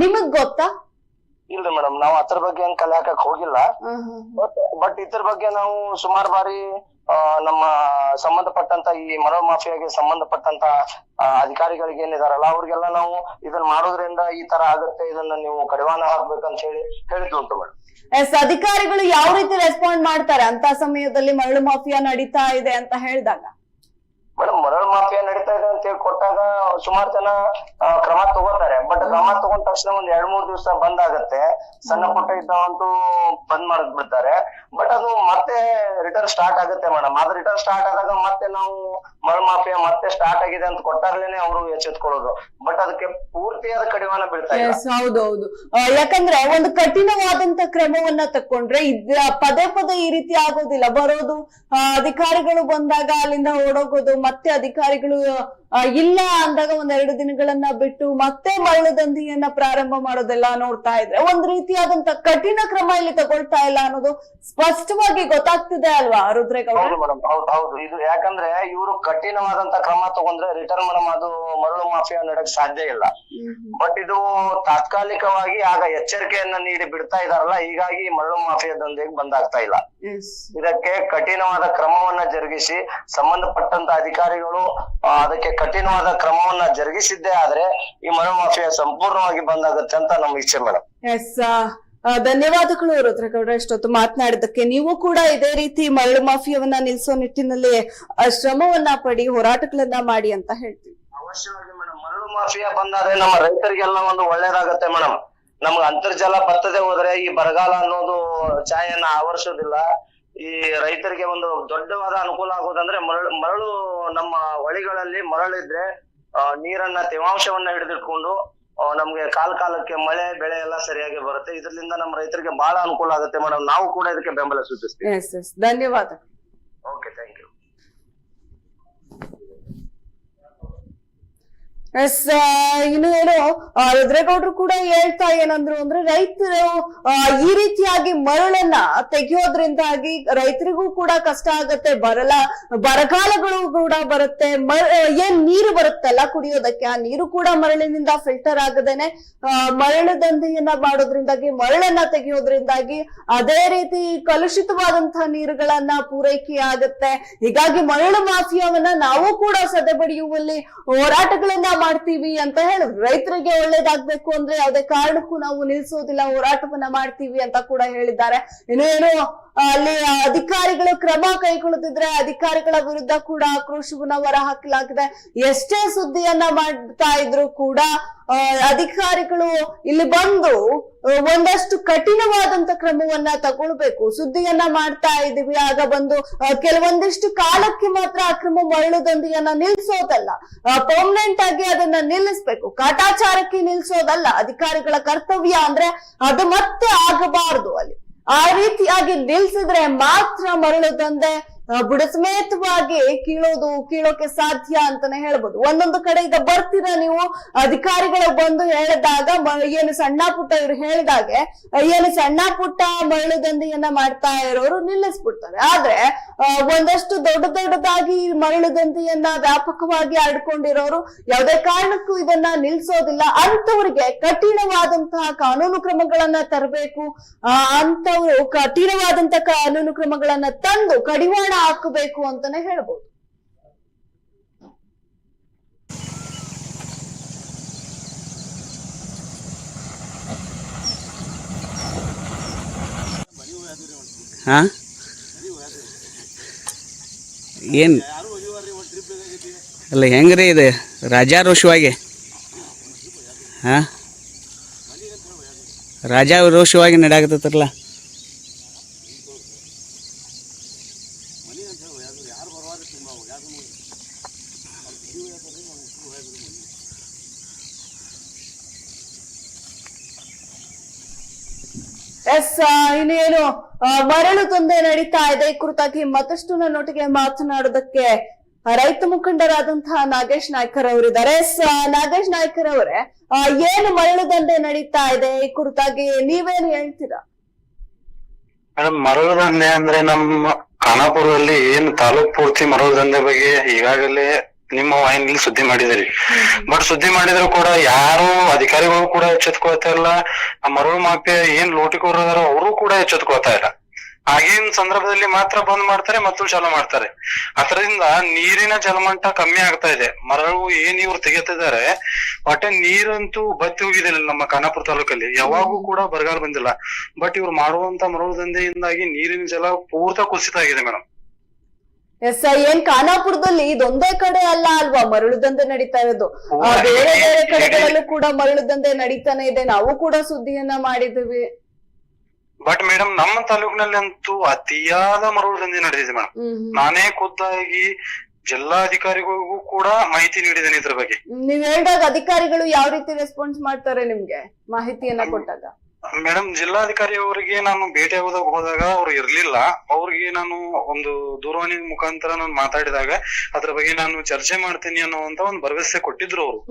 ನಿಮಗ್ ಗೊತ್ತಾ? ಇಲ್ರಿ ಮೇಡಮ್ ನಾವು ಅದ್ರ ಬಗ್ಗೆ ಏನ್ ಕಲೆ ಹಾಕಕ್ ಹೋಗಿಲ್ಲ. ಬಟ್ ಬಟ್ ಇದ್ರ ಬಗ್ಗೆ ನಾವು ಸುಮಾರು ಬಾರಿ ನಮ್ಮ ಸಂಬಂಧಪಟ್ಟಂತ ಈ ಮರಳು ಮಾಫಿಯಾಗೆ ಸಂಬಂಧಪಟ್ಟಂತ ಅಧಿಕಾರಿಗಳಿಗೆ ಏನಿದಾರಲ್ಲ ಅವ್ರಿಗೆಲ್ಲ ನಾವು ಇದನ್ನ ಮಾಡೋದ್ರಿಂದ ಈ ತರ ಆಗುತ್ತೆ ಇದನ್ನ ನೀವು ಕಡಿವಾಣ ಹಾಕ್ಬೇಕಂತ ಹೇಳಿ ಹೇಳಿದ್ದುಂಟು ಮೇಡಮ್ ಎಸ್ ಅಧಿಕಾರಿಗಳು ಯಾವ ರೀತಿ ರೆಸ್ಪಾಂಡ್ ಮಾಡ್ತಾರೆ? ಅಂತ ಸಮಯದಲ್ಲಿ ಮರಳು ಮಾಫಿಯಾ ನಡೀತಾ ಇದೆ ಅಂತ ಹೇಳಿದಾಗ. ಮೇಡಮ್ ಮಾಫಿಯಾ ನಡೀತಾ ಇದೆ ಅಂತ ಹೇಳಿ ಕೊಟ್ಟಾಗ ಸುಮಾರು ಜನ ಕ್ರಮ ತಗೋತಾರೆ. ಬಟ್ ಕ್ರಮ ತಗೊಂಡ ತಕ್ಷಣ ಒಂದ್ ಎರಡ್ ಮೂರ್ ದಿವಸ ಬಂದ್ ಆಗತ್ತೆ. ಸಣ್ಣ ಪುಟ್ಟ ಇದ್ದವಂತೂ ಬಂದ್ ಮಾಡದ್ ಬಿಡ್ತಾರೆ ಬಟ್ ಅದು ಮತ್ತೆ ರಿಟರ್ನ್ ಸ್ಟಾರ್ಟ್ ಆಗುತ್ತೆ ಮೇಡಮ್ ಅದು ರಿಟರ್ನ್ ಸ್ಟಾರ್ಟ್ ಆದಾಗ ಮತ್ತೆ ನಾವು ಮರಳು ಮಾಫಿಯಾ ಮತ್ತೆ ಸ್ಟಾರ್ಟ್ ಆಗಿದೆ ಅಂತ ಕೊಟ್ಟಾಗ್ಲೇನೆ ಅವರು ಎಚ್ಚೆತ್ಕೊಳ್ಳೋದು. ಬಟ್ ಅದಕ್ಕೆ ಪೂರ್ತಿಯಾದ ಕಡಿವಾಣ ಬೀಳ್ತಾ ಎಸ್ ಹೌದೌದು. ಆ, ಯಾಕಂದ್ರೆ ಒಂದು ಕಠಿಣವಾದಂತ ಕ್ರಮವನ್ನ ತಕೊಂಡ್ರೆ ಪದೇ ಪದೇ ಈ ರೀತಿ ಆಗೋದಿಲ್ಲ. ಬರೋದು ಅಧಿಕಾರಿಗಳು ಬಂದಾಗ ಅಲ್ಲಿಂದ ಓಡೋಗೋದು ಮತ್ತೆ ಅಧಿಕಾರಿಗಳು ಇಲ್ಲ ಅಂದಾಗ ಒಂದೆರಡು ದಿನಗಳನ್ನ ಬಿಟ್ಟು ಮತ್ತೆ ಮರಳು ದಂಧಿಯನ್ನ ಪ್ರಾರಂಭ ಮಾಡೋದೆಲ್ಲ ನೋಡ್ತಾ ಇದ್ರೆ ಒಂದ್ ರೀತಿಯಾದಂತ ಕಠಿಣ ಕ್ರಮ ಇಲ್ಲಿ ತಗೊಳ್ತಾ ಇಲ್ಲ ಅನ್ನೋದು ಸ್ಪಷ್ಟವಾಗಿ ಗೊತ್ತಾಗ್ತಿದೆ ಅಲ್ವಾ ರುದ್ರೇಗೌಡ? ಹೌದು ಹೌದು ಇದು ಯಾಕಂದ್ರೆ ಇವರು ಕಠಿಣವಾದಂತ ಕ್ರಮ ತಗೊಂಡ್ರೆ ರಿಟರ್ನ್ ಮೇಡಮ್ ಅದು ಮರಳು ಮಾಫಿಯಾ ನಡಕ್ ಸಾಧ್ಯ ಇಲ್ಲ. ಬಟ್ ಇದು ತಾತ್ಕಾಲಿಕವಾಗಿ ಆಗ ಎಚ್ಚರಿಕೆಯನ್ನ ನೀಡಿ ಬಿಡ್ತಾ ಇದಾರಲ್ಲ ಹೀಗಾಗಿ ಮರಳು ಮಾಫಿಯಾ ದಂಧೆಗೆ ಬಂದಾಗ್ತಾ ಇಲ್ಲ. ಇದಕ್ಕೆ ಕಠಿಣವಾದ ಕ್ರಮವನ್ನ ಜರುಗಿಸಿ ಸಂಬಂಧಪಟ್ಟಂತ ಅಧಿಕಾರಿಗಳು ಅದಕ್ಕೆ ಕಠಿಣವಾದ ಕ್ರಮವನ್ನ ಜರುಗಿಸಿದ್ದೇ ಆದ್ರೆ ಈ ಮರಳು ಮಾಫಿಯಾ ಸಂಪೂರ್ಣವಾಗಿ ಬಂದಾಗುತ್ತೆ ಅಂತ ನಮ್ ಇಚ್ಛೆ ಮೇಡಮ್ ಎಸ್ ಧನ್ಯವಾದಗಳು ರುದ್ರಗೌಡ ಇಷ್ಟೊತ್ತು ಮಾತನಾಡಿದ್ದಕ್ಕೆ. ನೀವು ಕೂಡ ಇದೇ ರೀತಿ ಮರಳು ಮಾಫಿಯವನ್ನ ನಿಲ್ಸೋ ನಿಟ್ಟಿನಲ್ಲಿ ಶ್ರಮವನ್ನ ಪಡಿ ಹೋರಾಟಗಳನ್ನ ಮಾಡಿ ಅಂತ ಹೇಳ್ತೀವಿ. ಅವಶ್ಯವಾಗಿ ಮೇಡಮ್ ಮರಳು ಮಾಫಿಯಾ ಬಂದಾದ್ರೆ ನಮ್ಮ ರೈತರಿಗೆಲ್ಲ ಒಂದು ಒಳ್ಳೇದಾಗತ್ತೆ ಮೇಡಮ್ ನಮ್ಗೆ ಅಂತರ್ಜಲ ಬರ್ತದೆ ಹೋದ್ರೆ ಈ ಬರಗಾಲ ಅನ್ನೋದು ಛಾಯೆಯನ್ನ ಆವರಿಸೋದಿಲ್ಲ. ಈ ರೈತರಿಗೆ ಒಂದು ದೊಡ್ಡವಾದ ಅನುಕೂಲ ಆಗೋದಂದ್ರೆ ಮರಳು ಮರಳು ನಮ್ಮ ಹೊಳಿಗಳಲ್ಲಿ ಮರಳಿದ್ರೆ ನೀರನ್ನ ತೇವಾಂಶವನ್ನ ಹಿಡಿದಿಟ್ಕೊಂಡು ನಮ್ಗೆ ಕಾಲ ಕಾಲಕ್ಕೆ ಮಳೆ, ಬೆಳೆ ಎಲ್ಲ ಸರಿಯಾಗಿ ಬರುತ್ತೆ. ಇದರಿಂದ ನಮ್ಮ ರೈತರಿಗೆ ಬಹಳ ಅನುಕೂಲ ಆಗುತ್ತೆ ಮೇಡಮ್ ನಾವು ಕೂಡ ಇದಕ್ಕೆ ಬೆಂಬಲ ಸೂಚಿಸ್ತೀವಿ. ಧನ್ಯವಾದ. ಎಸ್ ಇನ್ನು ಏನು ರುದ್ರೇಗೌಡರು ಕೂಡ ಹೇಳ್ತಾ ಏನಂದ್ರು ಅಂದ್ರೆ ರೈತರು ಈ ರೀತಿಯಾಗಿ ಮರಳನ್ನ ತೆಗೆಯೋದ್ರಿಂದಾಗಿ ರೈತರಿಗೂ ಕೂಡ ಕಷ್ಟ ಆಗತ್ತೆ, ಬರಲ, ಬರಗಾಲಗಳು ಕೂಡ ಬರುತ್ತೆ, ಮರ, ಏನ್ ನೀರು ಬರುತ್ತಲ್ಲ ಕುಡಿಯೋದಕ್ಕೆ, ಆ ನೀರು ಕೂಡ ಮರಳಿನಿಂದ ಫಿಲ್ಟರ್ ಆಗದೇನೆ ಮರಳು ದಂಧೆಯನ್ನ ಮಾಡೋದ್ರಿಂದಾಗಿ, ಮರಳನ್ನ ತೆಗೆಯೋದ್ರಿಂದಾಗಿ ಅದೇ ರೀತಿ ಕಲುಷಿತವಾದಂತಹ ನೀರುಗಳನ್ನ ಪೂರೈಕೆ ಆಗತ್ತೆ. ಹೀಗಾಗಿ ಮರಳು ಮಾಫಿಯಾವನ್ನ ನಾವು ಕೂಡ ಸದೆಬಡಿಯುವಲ್ಲಿ ಹೋರಾಟಗಳನ್ನ ಮಾಡ್ತೀವಿ ಅಂತ ಹೇಳಿದ್ರು ರೈತರಿಗೆ ಒಳ್ಳೇದಾಗ್ಬೇಕು ಅಂದ್ರೆ ಯಾವುದೇ ಕಾರಣಕ್ಕೂ ನಾವು ನಿಲ್ಸೋದಿಲ್ಲ, ಹೋರಾಟವನ್ನ ಮಾಡ್ತೀವಿ ಅಂತ ಕೂಡ ಹೇಳಿದ್ದಾರೆ. ಇನ್ನು ಏನು ಅಲ್ಲಿ ಅಧಿಕಾರಿಗಳು ಕ್ರಮ ಕೈಗೊಳ್ಳುತ್ತಿದ್ರೆ ಅಧಿಕಾರಿಗಳ ವಿರುದ್ಧ ಕೂಡ ಆಕ್ರೋಶವನ್ನ ಹೊರಹಾಕಲಾಗಿದೆ. ಎಷ್ಟೇ ಸುದ್ದಿಯನ್ನ ಮಾಡ್ತಾ ಇದ್ರು ಕೂಡ ಅಧಿಕಾರಿಗಳು ಇಲ್ಲಿ ಬಂದು ಒಂದಷ್ಟು ಕಠಿಣವಾದಂತ ಕ್ರಮವನ್ನ ತಗೊಳ್ಬೇಕು. ಸುದ್ದಿಯನ್ನ ಮಾಡ್ತಾ ಇದೀವಿ ಆಗ ಬಂದು ಕೆಲವೊಂದಿಷ್ಟು ಕಾಲಕ್ಕೆ ಮಾತ್ರ ಅಕ್ರಮ ಮರಳು ದಂಧಿಯನ್ನ ನಿಲ್ಸೋದಲ್ಲ. ಪರ್ಮನೆಂಟ್ ಆಗಿ ಅದನ್ನ ನಿಲ್ಲಿಸ್ಬೇಕು. ಕಾಟಾಚಾರಕ್ಕೆ ನಿಲ್ಸೋದಲ್ಲ ಅಧಿಕಾರಿಗಳ ಕರ್ತವ್ಯ ಅಂದ್ರೆ ಅದು ಮತ್ತೆ ಆಗಬಾರದು ಅಲ್ಲಿ. ಆ ರೀತಿಯಾಗಿ ನಿಲ್ಸಿದ್ರೆ ಮಾತ್ರ ಮರಳು ದಂಧೆ ಆ, ಬುಡಸಮೇತವಾಗಿ ಕೀಳೋದು, ಕೀಳೋಕೆ ಸಾಧ್ಯ ಅಂತಾನೆ ಹೇಳ್ಬೋದು. ಒಂದೊಂದು ಕಡೆ ಈಗ ಬರ್ತೀರಾ ನೀವು? ಅಧಿಕಾರಿಗಳು ಬಂದು ಹೇಳಿದಾಗ ಏನು ಸಣ್ಣ ಪುಟ್ಟ ಇವ್ರು ಹೇಳಿದಾಗೆ ಏನು ಸಣ್ಣ ಪುಟ್ಟ ಮರಳು ದಂಧೆಯನ್ನ ಮಾಡ್ತಾ ಇರೋರು ನಿಲ್ಲಿಸ್ಬಿಡ್ತಾರೆ. ಆದ್ರೆ ಒಂದಷ್ಟು ದೊಡ್ಡ ದೊಡ್ಡದಾಗಿ ಮರಳು ದಂಧೆಯನ್ನ ವ್ಯಾಪಕವಾಗಿ ಆಡ್ಕೊಂಡಿರೋರು ಯಾವುದೇ ಕಾರಣಕ್ಕೂ ಇದನ್ನ ನಿಲ್ಸೋದಿಲ್ಲ. ಅಂತವ್ರಿಗೆ ಕಠಿಣವಾದಂತಹ ಕಾನೂನು ಕ್ರಮಗಳನ್ನ ತರಬೇಕು. ಅಂತವ್ರು ಕಠಿಣವಾದಂತಹ ಕಾನೂನು ಕ್ರಮಗಳನ್ನ ತಂದು ಕಡಿವಾಣ ಹಾಕಬೇಕು ಅಂತಾನೆ ಹೇಳ್ಬೋದು. ಹಾ? ಏನು? ಅಲ್ಲ ಹೆಂಗ್ರಿ ಇದು? ರಾಜಾರೋಷವಾಗಿ? ಹಾ? ರಾಜಾ ರೋಷವಾಗಿ ಎಸ್ ಇನ್ನೇನು ಏನು ಮರಳು ತೊಂದರೆ ನಡೀತಾ ಇದೆ. ಈ ಕುರಿತಾಗಿ ಮತ್ತಷ್ಟು ನನ್ನೊಟ್ಟಿಗೆ ಮಾತನಾಡೋದಕ್ಕೆ ರೈತ ಮುಖಂಡರಾದಂತಹ ನಾಗೇಶ್ ನಾಯ್ಕರ್ ಅವರಿದ್ದಾರೆ. ನಾಗೇಶ್ ನಾಯ್ಕರ್ ಅವರೇ ಏನು ಮರಳು ದಂಧೆ ನಡೀತಾ ಇದೆ? ಈ ಕುರಿತಾಗಿ ನೀವೇನು ಹೇಳ್ತೀರಾ? ಮರಳು ದಂಧೆ ಅಂದ್ರೆ ನಮ್ಮ ಖಾನಾಪುರದಲ್ಲಿ ಏನು ತಾಲೂಕ್ ಪೂರ್ತಿ ಮರಳು ದಂಧೆ ಬಗ್ಗೆ ಈಗಾಗಲೇ ನಿಮ್ಮ ವಾಹಿನಿಯಲ್ಲಿ ಸುದ್ದಿ ಮಾಡಿದಿರಿ. ಬಟ್ ಸುದ್ದಿ ಮಾಡಿದ್ರು ಕೂಡ ಯಾರು ಅಧಿಕಾರಿಗಳು ಕೂಡ ಎಚ್ಚೆತ್ಕೊಳ್ತಾ ಇಲ್ಲ. ಮರಳು ಮಾಫಿಯಾ ಏನ್ ಲೋಟಿಕೋರ್ ಅದಾರ ಅವರು ಕೂಡ ಎಚ್ಚೆತ್ಕೊಳ್ತಾ ಇಲ್ಲ. ಆಗಿನ ಸಂದರ್ಭದಲ್ಲಿ ಮಾತ್ರ ಬಂದ್ ಮಾಡ್ತಾರೆ, ಮತ್ತು ಚಾಲು ಮಾಡ್ತಾರೆ. ಅದರಿಂದ ನೀರಿನ ಜಲಮಂಟ ಕಮ್ಮಿ ಆಗ್ತಾ ಇದೆ. ಮರಳು ಏನ್ ಇವ್ರು ತೆಗೆತಿದ್ದಾರೆ ಒಟ್ಟೆ ನೀರಂತೂ ಬತ್ತಿ ಹೋಗಿದಿಲ್ಲ ನಮ್ಮ ಖಾನಾಪುರ ತಾಲೂಕಲ್ಲಿ. ಯಾವಾಗೂ ಕೂಡ ಬರಗಾಲ ಬಂದಿಲ್ಲ. ಬಟ್ ಇವ್ರು ಮಾಡುವಂತ ಮರಳು ದಂಧೆಯಿಂದಾಗಿ ನೀರಿನ ಜಲ ಪೂರ್ತ ಕುಸಿತ ಆಗಿದೆ ಮೇಡಮ್ ಎಸ್ ಐ ಏನ್ ಖಾನಾಪುರದಲ್ಲಿ ಇದೊಂದೇ ಕಡೆ ಅಲ್ಲ ಅಲ್ವಾ ಮರಳು ದಂಧೆ ನಡೀತಾ ಇರೋದು? ಬೇರೆ ಬೇರೆ ಕಡೆಗಳಲ್ಲೂ ಕೂಡ ಮರಳು ದಂಧೆ ನಡೀತಾನೆ ಇದೆ. ನಾವು ಕೂಡ ಸುದ್ದಿಯನ್ನ ಮಾಡಿದ್ವಿ ಬಟ್ ಮೇಡಮ್ ನಮ್ಮ ತಾಲೂಕಿನಲ್ಲಿ ಅಂತೂ ಅತಿಯಾದ ಮರಳು ದಂಧೆ ನಡೆದಿದೆ ಮೇಡಮ್. ನಾನೇ ಖುದ್ದಾಗಿ ಜಿಲ್ಲಾಧಿಕಾರಿಗಳಿಗೂ ಕೂಡ ಮಾಹಿತಿ ನೀಡಿದ್ದೇನೆ ಇದ್ರ ಬಗ್ಗೆ. ನೀವ್ ಹೇಳಿದಾಗ ಅಧಿಕಾರಿಗಳು ಯಾವ ರೀತಿ ರೆಸ್ಪಾನ್ಸ್ ಮಾಡ್ತಾರೆ ನಿಮ್ಗೆ? ಮಾಹಿತಿಯನ್ನ ಕೊಟ್ಟಾಗ. ಮೇಡಮ್ ಜಿಲ್ಲಾಧಿಕಾರಿ ಅವರಿಗೆ ನಾನು ಭೇಟಿ ಆಗೋದಾಗ ಹೋದಾಗ ಅವ್ರು ಇರ್ಲಿಲ್ಲ. ಅವ್ರಿಗೆ ನಾನು ಒಂದು ದೂರವಾಣಿ ಮುಖಾಂತರ ನಾನು ಮಾತಾಡಿದಾಗ ಅದ್ರ ಬಗ್ಗೆ ನಾನು ಚರ್ಚೆ ಮಾಡ್ತೀನಿ ಅನ್ನುವಂತ ಒಂದು ಭರವಸೆ ಕೊಟ್ಟಿದ್ರು ಅವರು.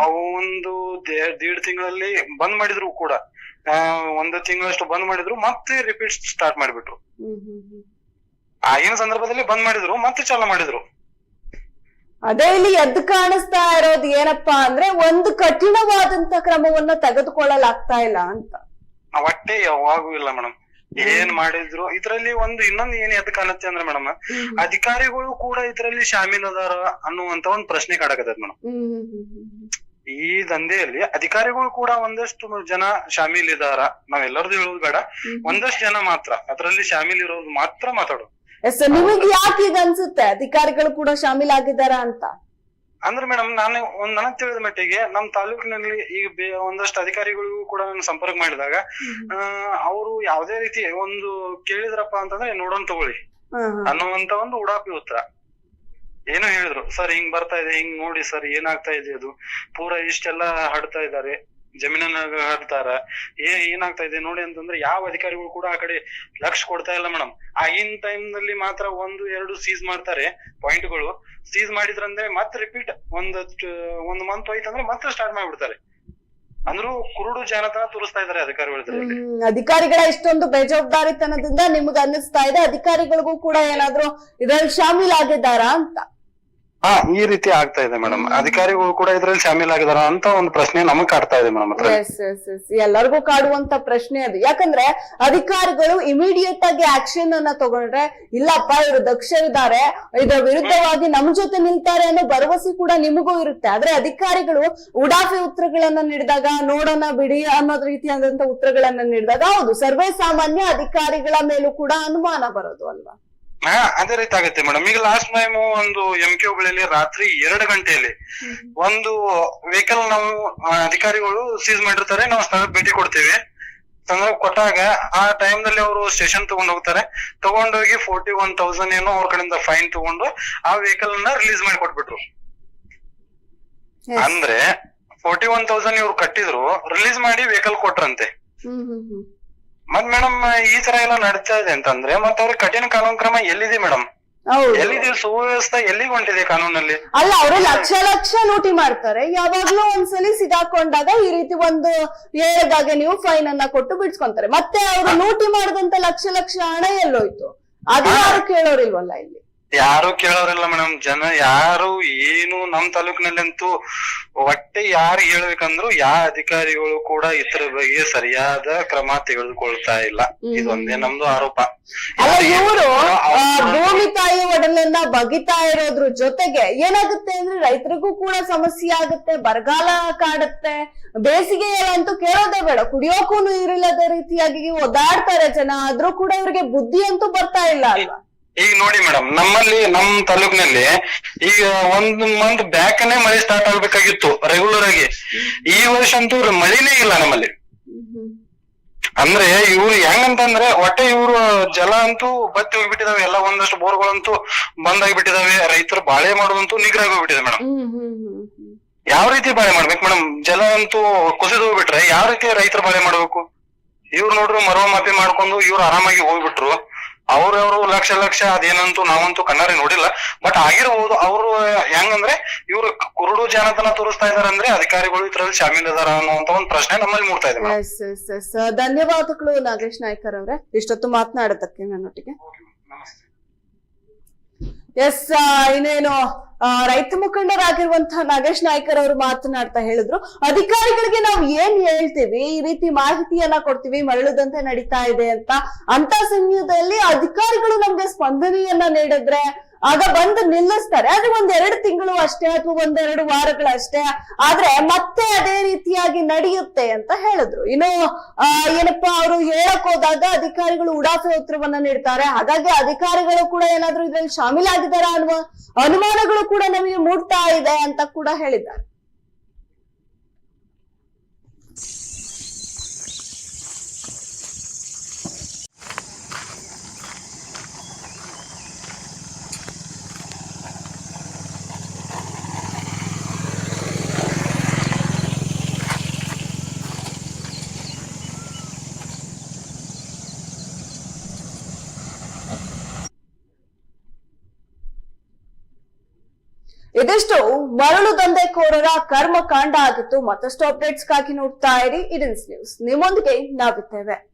ಆ ಒಂದು ದೀಡ್ ತಿಂಗಳಲ್ಲಿ ಬಂದ್ ಮಾಡಿದ್ರು ಕೂಡ. ಒಂದು ತಿಂಗಳಷ್ಟು ಬಂದ್ ಮಾಡಿದ್ರು ಮತ್ತೆ ರಿಪೀಟ್ ಸ್ಟಾರ್ಟ್ ಮಾಡಿಬಿಟ್ರು. ಆಗಿನ ಸಂದರ್ಭದಲ್ಲಿ ಬಂದ್ ಮಾಡಿದ್ರು ಮತ್ತೆ ಚಾಲು ಮಾಡಿದ್ರು. ಅದೇ ಇಲ್ಲಿ ಎದ್ದು ಕಾಣಿಸ್ತಾ ಇರೋದು ಏನಪ್ಪಾ ಅಂದ್ರೆ ಒಂದು ಕಠಿಣವಾದಂತ ಕ್ರಮವನ್ನ ತೆಗೆದುಕೊಳ್ಳಲಾಗ್ತಾ ಇಲ್ಲ ಅಂತ. ಒಟ್ಟೆ ಯಾವಾಗೂ ಇಲ್ಲ ಮೇಡಮ್. ಏನ್ ಮಾಡಿದ್ರು ಇದ್ರಲ್ಲಿ ಒಂದು ಇನ್ನೊಂದು ಏನ್ ಎದ್ ಕಾಣುತ್ತೆ ಅಂದ್ರೆ ಮೇಡಮ್ ಅಧಿಕಾರಿಗಳು ಕೂಡ ಇದ್ರಲ್ಲಿ ಶಾಮೀಲ್ ಅದಾರ ಅನ್ನುವಂತ ಒಂದ್ ಪ್ರಶ್ನೆ ಕಾಡಕತ್ತದ ಮೇಡಮ್. ಈ ದಂಧೆಯಲ್ಲಿ ಅಧಿಕಾರಿಗಳು ಕೂಡ ಒಂದಷ್ಟು ಜನ ಶಾಮೀಲ್ ಇದಾರ ನಾವೆಲ್ಲರದು ಹೇಳೋದು ಬೇಡ. ಒಂದಷ್ಟು ಜನ ಮಾತ್ರ ಅದರಲ್ಲಿ ಶಾಮೀಲ್ ಇರೋದು ಮಾತ್ರ ಮಾತಾಡೋದು. ಎಸ್ ನಿಮಗೆ ಯಾಕೆ ಈಗ ಅನ್ಸುತ್ತೆ? ಅಧಿಕಾರಿಗಳು ಕೂಡ ಶಾಮೀಲಾಗಿದ್ದಾರ ಅಂತ? ಅಂದ್ರೆ ಮೇಡಮ್ ನಾನು ಒಂದ್ ನನಗ್ ತಿಳಿದ ಮಟ್ಟಿಗೆ ನಮ್ ತಾಲೂಕಿನಲ್ಲಿ ಈಗ ಒಂದಷ್ಟು ಅಧಿಕಾರಿಗಳಿಗೂ ಕೂಡ ನಾನು ಸಂಪರ್ಕ ಮಾಡಿದಾಗ ಅವರು ಯಾವುದೇ ರೀತಿ ಒಂದು ಕೇಳಿದ್ರಪ್ಪ ಅಂತಂದ್ರೆ ನೋಡೋಣ ತಗೊಳ್ಳಿ. ಅನ್ನುವಂತ ಒಂದು ಉಡಾಪಿ ಉತ್ತರ. ಏನೋ ಹೇಳಿದ್ರು ಸರ್ ಹಿಂಗ್ ಬರ್ತಾ ಇದೆ ಹಿಂಗ್ ನೋಡಿ ಸರ್ ಏನಾಗ್ತಾ ಇದೆ ಅದು? ಪೂರಾ ಇಷ್ಟೆಲ್ಲಾ ಹಡ್ತಾ ಇದ್ದಾರೆ. ಜಮೀನನ್ನ ಹಾಕ್ತಾರ. ಏ, ಏನಾಗ್ತಾ ಇದೆ ನೋಡಿ ಅಂತಂದ್ರೆ ಯಾವ ಅಧಿಕಾರಿಗಳು ಕೂಡ ಆ ಕಡೆ ಲಕ್ಷ ಕೊಡ್ತಾ ಇಲ್ಲ ಮೇಡಮ್ ಆಗಿನ ಟೈಮ್ನಲ್ಲಿ ಮಾತ್ರ ಒಂದು, ಎರಡು ಸೀಸ್ ಮಾಡ್ತಾರೆ ಪಾಯಿಂಟ್ಗಳು ಸೀಸ್ ಮಾಡಿದ್ರಂದ್ರೆ ಮತ್ತೆ ರಿಪೀಟ್ ಒಂದ್ ಒಂದ್ ಮಂತ್ ಹೋಯ್ತಂದ್ರೆ ಮತ್ತೆ ಸ್ಟಾರ್ಟ್ ಮಾಡ್ಬಿಡ್ತಾರೆ. ಅಂದ್ರೂ ಕುರುಡು ಜನತನ ತೋರಿಸ್ತಾ ಇದಾರೆ ಅಧಿಕಾರಿಗಳ ಅಧಿಕಾರಿಗಳ ಇಷ್ಟೊಂದು ಬೇಜವಾಬ್ದಾರಿತನದಿಂದ ನಿಮ್ಗೆ ಅನ್ನಿಸ್ತಾ ಇದೆ. ಅಧಿಕಾರಿಗಳಿಗೂ ಕೂಡ ಏನಾದ್ರೂ ಇದ್ರಲ್ಲಿ ಶಾಮೀಲಾಗಿದ್ದಾರಾ ಅಂತ? ಹಾ ಈ ರೀತಿ ಆಗ್ತಾ ಇದೆ ಮೇಡಮ್. ಅಧಿಕಾರಿಗಳು ಕೂಡ ಇದ್ರಲ್ಲಿ ಶಾಮೀಲಾಗಿದಾರ ಅಂತ ಒಂದು ಪ್ರಶ್ನೆ ನಮಗ್ ಕಾಡ್ತಾ ಇದೆ ಮೇಡಮ್ ಎಲ್ಲರಿಗೂ ಕಾಡುವಂತ ಪ್ರಶ್ನೆ ಅದು. ಯಾಕಂದ್ರೆ ಅಧಿಕಾರಿಗಳು ಇಮಿಡಿಯೇಟ್ ಆಗಿ ಆಕ್ಷನ್ ಅನ್ನ ತಗೊಂಡ್ರೆ ಇಲ್ಲಪ್ಪ ಇವರು ದಕ್ಷರಿದ್ದಾರೆ ಇದರ ವಿರುದ್ಧವಾಗಿ ನಮ್ ಜೊತೆ ನಿಲ್ತಾರೆ ಅನ್ನೋ ಭರವಸೆ ಕೂಡ ನಿಮಗೂ ಇರುತ್ತೆ. ಆದ್ರೆ ಅಧಿಕಾರಿಗಳು ಉಡಾಫಿ ಉತ್ತರಗಳನ್ನ ನೀಡಿದಾಗ ನೋಡೋಣ ಬಿಡಿ ಅನ್ನೋದ್ ರೀತಿಯಾದಂತ ಉತ್ತರಗಳನ್ನ ನೀಡಿದಾಗ ಹೌದು ಸರ್ವೇ ಸಾಮಾನ್ಯ ಅಧಿಕಾರಿಗಳ ಮೇಲೂ ಕೂಡ ಅನುಮಾನ ಬರೋದು ಅಲ್ವಾ? ಹಾ ಅದೇ ರೀತಿ ಆಗುತ್ತೆ ಮೇಡಮ್ ಈಗ ಲಾಸ್ಟ್ ಟೈಮ್ ಒಂದು ಎಂ ಕೆ ಹುಬ್ಳಿಯಲ್ಲಿ ರಾತ್ರಿ ಎರಡು ಗಂಟೆಯಲ್ಲಿ ಒಂದು ವೆಹಿಕಲ್ ನಾವು ಆ, ಅಧಿಕಾರಿಗಳು ಸೀಸ್ ಮಾಡಿರ್ತಾರೆ. ನಾವು ಸ್ಥಳಕ್ಕೆ ಭೇಟಿ ಕೊಡ್ತೇವೆ. ಸ್ಥಳಕ್ಕೆ ಕೊಟ್ಟಾಗ ಆ ಟೈಮ್ನಲ್ಲಿ ಅವರು ಸ್ಟೇಷನ್ ತಗೊಂಡ್ ಹೋಗ್ತಾರೆ. ತಗೊಂಡೋಗಿ ಫೋರ್ಟಿ ಒನ್ ತೌಸಂಡ್ ಏನೋ ಅವ್ರ ಕಡೆಯಿಂದ ಫೈನ್ ತಗೊಂಡು ಆ ವೆಹಿಕಲ್ನ ರಿಲೀಸ್ ಮಾಡಿ ಕೊಟ್ಬಿಟ್ರು. ಅಂದ್ರೆ ಫೋರ್ಟಿ ಒನ್ ತೌಸಂಡ್ ಇವ್ರು ಕಟ್ಟಿದ್ರು ರಿಲೀಸ್ ಮಾಡಿ ವೆಹಿಕಲ್ ಕೊಟ್ರಂತೆ. ಹ್ಮ್ ಹ್ಮ್ ಹ್ಮ್. ಮತ್ ಮೇಡಮ್ ಈ ತರ ಎಲ್ಲ ನಡೀತಾ ಇದೆ ಅಂತಂದ್ರೆ ಮತ್ತೆ ಅವ್ರಿಗೆ ಕಠಿಣ ಕಾನೂನು ಕ್ರಮ ಎಲ್ಲಿದೆ ಮೇಡಮ್ ಹೌದು. ಎಲ್ಲಿದೆ? ಸುವ್ಯವಸ್ಥೆ ಎಲ್ಲಿಗೆ ಹೊಂಟಿದೆ ಕಾನೂನಲ್ಲಿ? ಅಲ್ಲ ಅವರು ಲಕ್ಷ ಲಕ್ಷ ಲೂಟಿ ಮಾಡ್ತಾರೆ. ಯಾವಾಗ್ಲೂ ಒಂದ್ಸಲಿ ಸಿಗಾಕೊಂಡಾಗ ಈ ರೀತಿ ಒಂದು ಹೇಳಿದಾಗೆ ನೀವು ಫೈನ್ ಅನ್ನ ಕೊಟ್ಟು ಬಿಡ್ಸ್ಕೊಂತಾರೆ. ಮತ್ತೆ ಅವರು ಲೂಟಿ ಮಾಡಿದಂತ ಲಕ್ಷ ಲಕ್ಷ ಹಣ ಎಲ್ಲೋಯ್ತು? ಅದು ಯಾರು ಕೇಳೋರಿಲ್ವಲ್ಲ ಇಲ್ಲಿ? ಯಾರು ಕೇಳೋರಿಲ್ಲ ಮೇಡಮ್. ಜನ ಯಾರು ಏನು ನಮ್ ತಾಲೂಕಿನಲ್ಲಂತೂ ಒಟ್ಟೆ ಯಾರು ಹೇಳ್ಬೇಕಂದ್ರು ಯಾ ಅಧಿಕಾರಿಗಳು ಕೂಡ ಇದ್ರ ಬಗ್ಗೆ ಸರಿಯಾದ ಕ್ರಮ ತೆಗೆದುಕೊಳ್ತಾ ಇಲ್ಲ. ಇದೊಂದೇ ನಮ್ದು ಆರೋಪ. ಅಲ್ಲ ಇವರು ಭೂಮಿ ತಾಯಿ ಒಡಲನ್ನ ಬಗಿತಾ ಇರೋದ್ರ ಜೊತೆಗೆ ಏನಾಗುತ್ತೆ ಅಂದ್ರೆ ರೈತರಿಗೂ ಕೂಡ ಸಮಸ್ಯೆ ಆಗುತ್ತೆ ಬರಗಾಲ ಕಾಡುತ್ತೆ. ಬೇಸಿಗೆ ಅಂತೂ ಕೇಳೋದೇ ಬೇಡ. ಕುಡಿಯೋಕೂನು ಇರಲ್ಲದ ರೀತಿಯಾಗಿ ಒದಾಡ್ತಾರೆ ಜನ. ಆದ್ರೂ ಕೂಡ ಇವ್ರಿಗೆ ಬುದ್ಧಿ ಅಂತೂ ಬರ್ತಾ ಇಲ್ಲ ಅಲ್ವಾ? ಈಗ ನೋಡಿ ಮೇಡಮ್ ನಮ್ಮಲ್ಲಿ ನಮ್ ತಾಲೂಕಿನಲ್ಲಿ ಈಗ ಒಂದ್ ಮಂತ್ ಬ್ಯಾಕನೆ ಮಳೆ ಸ್ಟಾರ್ಟ್ ಆಗ್ಬೇಕಾಗಿತ್ತು ರೆಗ್ಯುಲರ್ ಆಗಿ. ಈ ವರ್ಷ ಅಂತೂ ಮಳಿನೇ ಇಲ್ಲ ನಮ್ಮಲ್ಲಿ. ಅಂದ್ರೆ ಇವ್ರು ಹೆಂಗಂತಂದ್ರೆ ಒಟ್ಟೆ ಇವ್ರು ಜಲ ಅಂತೂ ಬತ್ತಿ ಹೋಗ್ಬಿಟ್ಟಿದಾವೆ ಎಲ್ಲ ಒಂದಷ್ಟು ಬೋರ್ಗಳಂತೂ ಬಂದ್ ಆಗಿಬಿಟ್ಟಿದಾವೆ ರೈತರು ಬಾಳೆ ಮಾಡೋದಂತೂ ನಿಗ್ರಹ ಹೋಗ್ಬಿಟ್ಟಿದೆ ಮೇಡಮ್ ಯಾವ ರೀತಿ ಬಾಳೆ ಮಾಡ್ಬೇಕು ಮೇಡಮ್ ಜಲ ಅಂತೂ ಕುಸಿದು ಹೋಗ್ಬಿಟ್ರೆ ಯಾವ ರೀತಿ ರೈತರು ಬಾಳೆ ಮಾಡ್ಬೇಕು? ಇವ್ರು ನೋಡ್ರು ಮರವ ಮಾಪಿ ಮಾಡ್ಕೊಂಡು ಇವ್ರು ಆರಾಮಾಗಿ ಹೋಗ್ಬಿಟ್ರು. ಅವ್ರವ್ರು ಲಕ್ಷ ಲಕ್ಷ ಅದೇನಂತೂ ನಾವಂತೂ ಕಣ್ಣಾರೆ ನೋಡಿಲ್ಲ. ಬಟ್ ಆಗಿರ್ಬೋದು ಅವ್ರು ಹೆಂಗಂದ್ರೆ ಇವರು ಕುರುಡು ಜನತನ ತೋರಿಸ್ತಾ ಇದಾರೆ ಅಂದ್ರೆ ಅಧಿಕಾರಿಗಳು ಇದ್ರಲ್ಲಿ ಶಾಮೀಲ್ ಇದಾರ ಅನ್ನುವಂತ ಒಂದು ಪ್ರಶ್ನೆ ನಮ್ಮಲ್ಲಿ ಮೂಡ್ತಾ ಇದೆ ಧನ್ಯವಾದಗಳು ನಾಗೇಶ್ ನಾಯ್ಕರ್ ಅವ್ರೆ. ಇಷ್ಟೊತ್ತು ಮಾತನಾಡೋದಕ್ಕೆ ನನ್ನೊಟ್ಟಿಗೆ. ಎಸ್ ಇನ್ನೇನು ರೈತ ಮುಖಂಡರಾಗಿರುವಂತಹ ನಾಗೇಶ್ ನಾಯ್ಕರ್ ಅವರು ಮಾತನಾಡ್ತಾ ಹೇಳಿದ್ರು. ಅಧಿಕಾರಿಗಳಿಗೆ ನಾವು ಏನ್ ಹೇಳ್ತೀವಿ? ಈ ರೀತಿ ಮಾಹಿತಿಯನ್ನ ಕೊಡ್ತೀವಿ, ಮರಳುದಂತೆ ನಡೀತಾ ಇದೆ ಅಂತ. ಅಂತ ಸಮಯದಲ್ಲಿ ಅಧಿಕಾರಿಗಳು ನಮ್ಗೆ ಸ್ಪಂದನೆಯನ್ನ ನೀಡಿದ್ರೆ ಆಗ ಬಂದು ನಿಲ್ಲಿಸ್ತಾರೆ. ಆದ್ರೆ ಒಂದ್ ಎರಡು ತಿಂಗಳು ಅಷ್ಟೇ ಅಥವಾ ಒಂದೆರಡು ವಾರಗಳಷ್ಟೇ. ಆದ್ರೆ ಮತ್ತೆ ಅದೇ ರೀತಿಯಾಗಿ ನಡೆಯುತ್ತೆ ಅಂತ ಹೇಳಿದ್ರು. ಇನ್ನು ಏನಪ್ಪಾ ಅವರು ಹೇಳಕ್ ಹೋದಾಗ ಅಧಿಕಾರಿಗಳು ಉಡಾಫೆ ಉತ್ತರವನ್ನ ನೀಡ್ತಾರೆ. ಹಾಗಾಗಿ ಅಧಿಕಾರಿಗಳು ಕೂಡ ಏನಾದ್ರು ಇದ್ರಲ್ಲಿ ಶಾಮೀಲಾಗಿದ್ದಾರ ಅನ್ನುವ ಅನುಮಾನಗಳು ಕೂಡ ನಮಗೆ ಮೂಡ್ತಾ ಇದೆ ಅಂತ ಕೂಡ ಹೇಳಿದ್ದಾರೆ. ಇದಿಷ್ಟು ಮರಳು ದಂಧೆಕೋರರ ಕರ್ಮಕಾಂಡ ಆಗಿತ್ತು. ಮತ್ತಷ್ಟು ಅಪ್ಡೇಟ್ಸ್ಗಾಗಿ ನೋಡ್ತಾ ಇರಿ. ಇಡನ್ಸ್ ನ್ಯೂಸ್ ನಿಮ್ಮೊಂದಿಗೆ ನಾವಿದ್ದೇವೆ.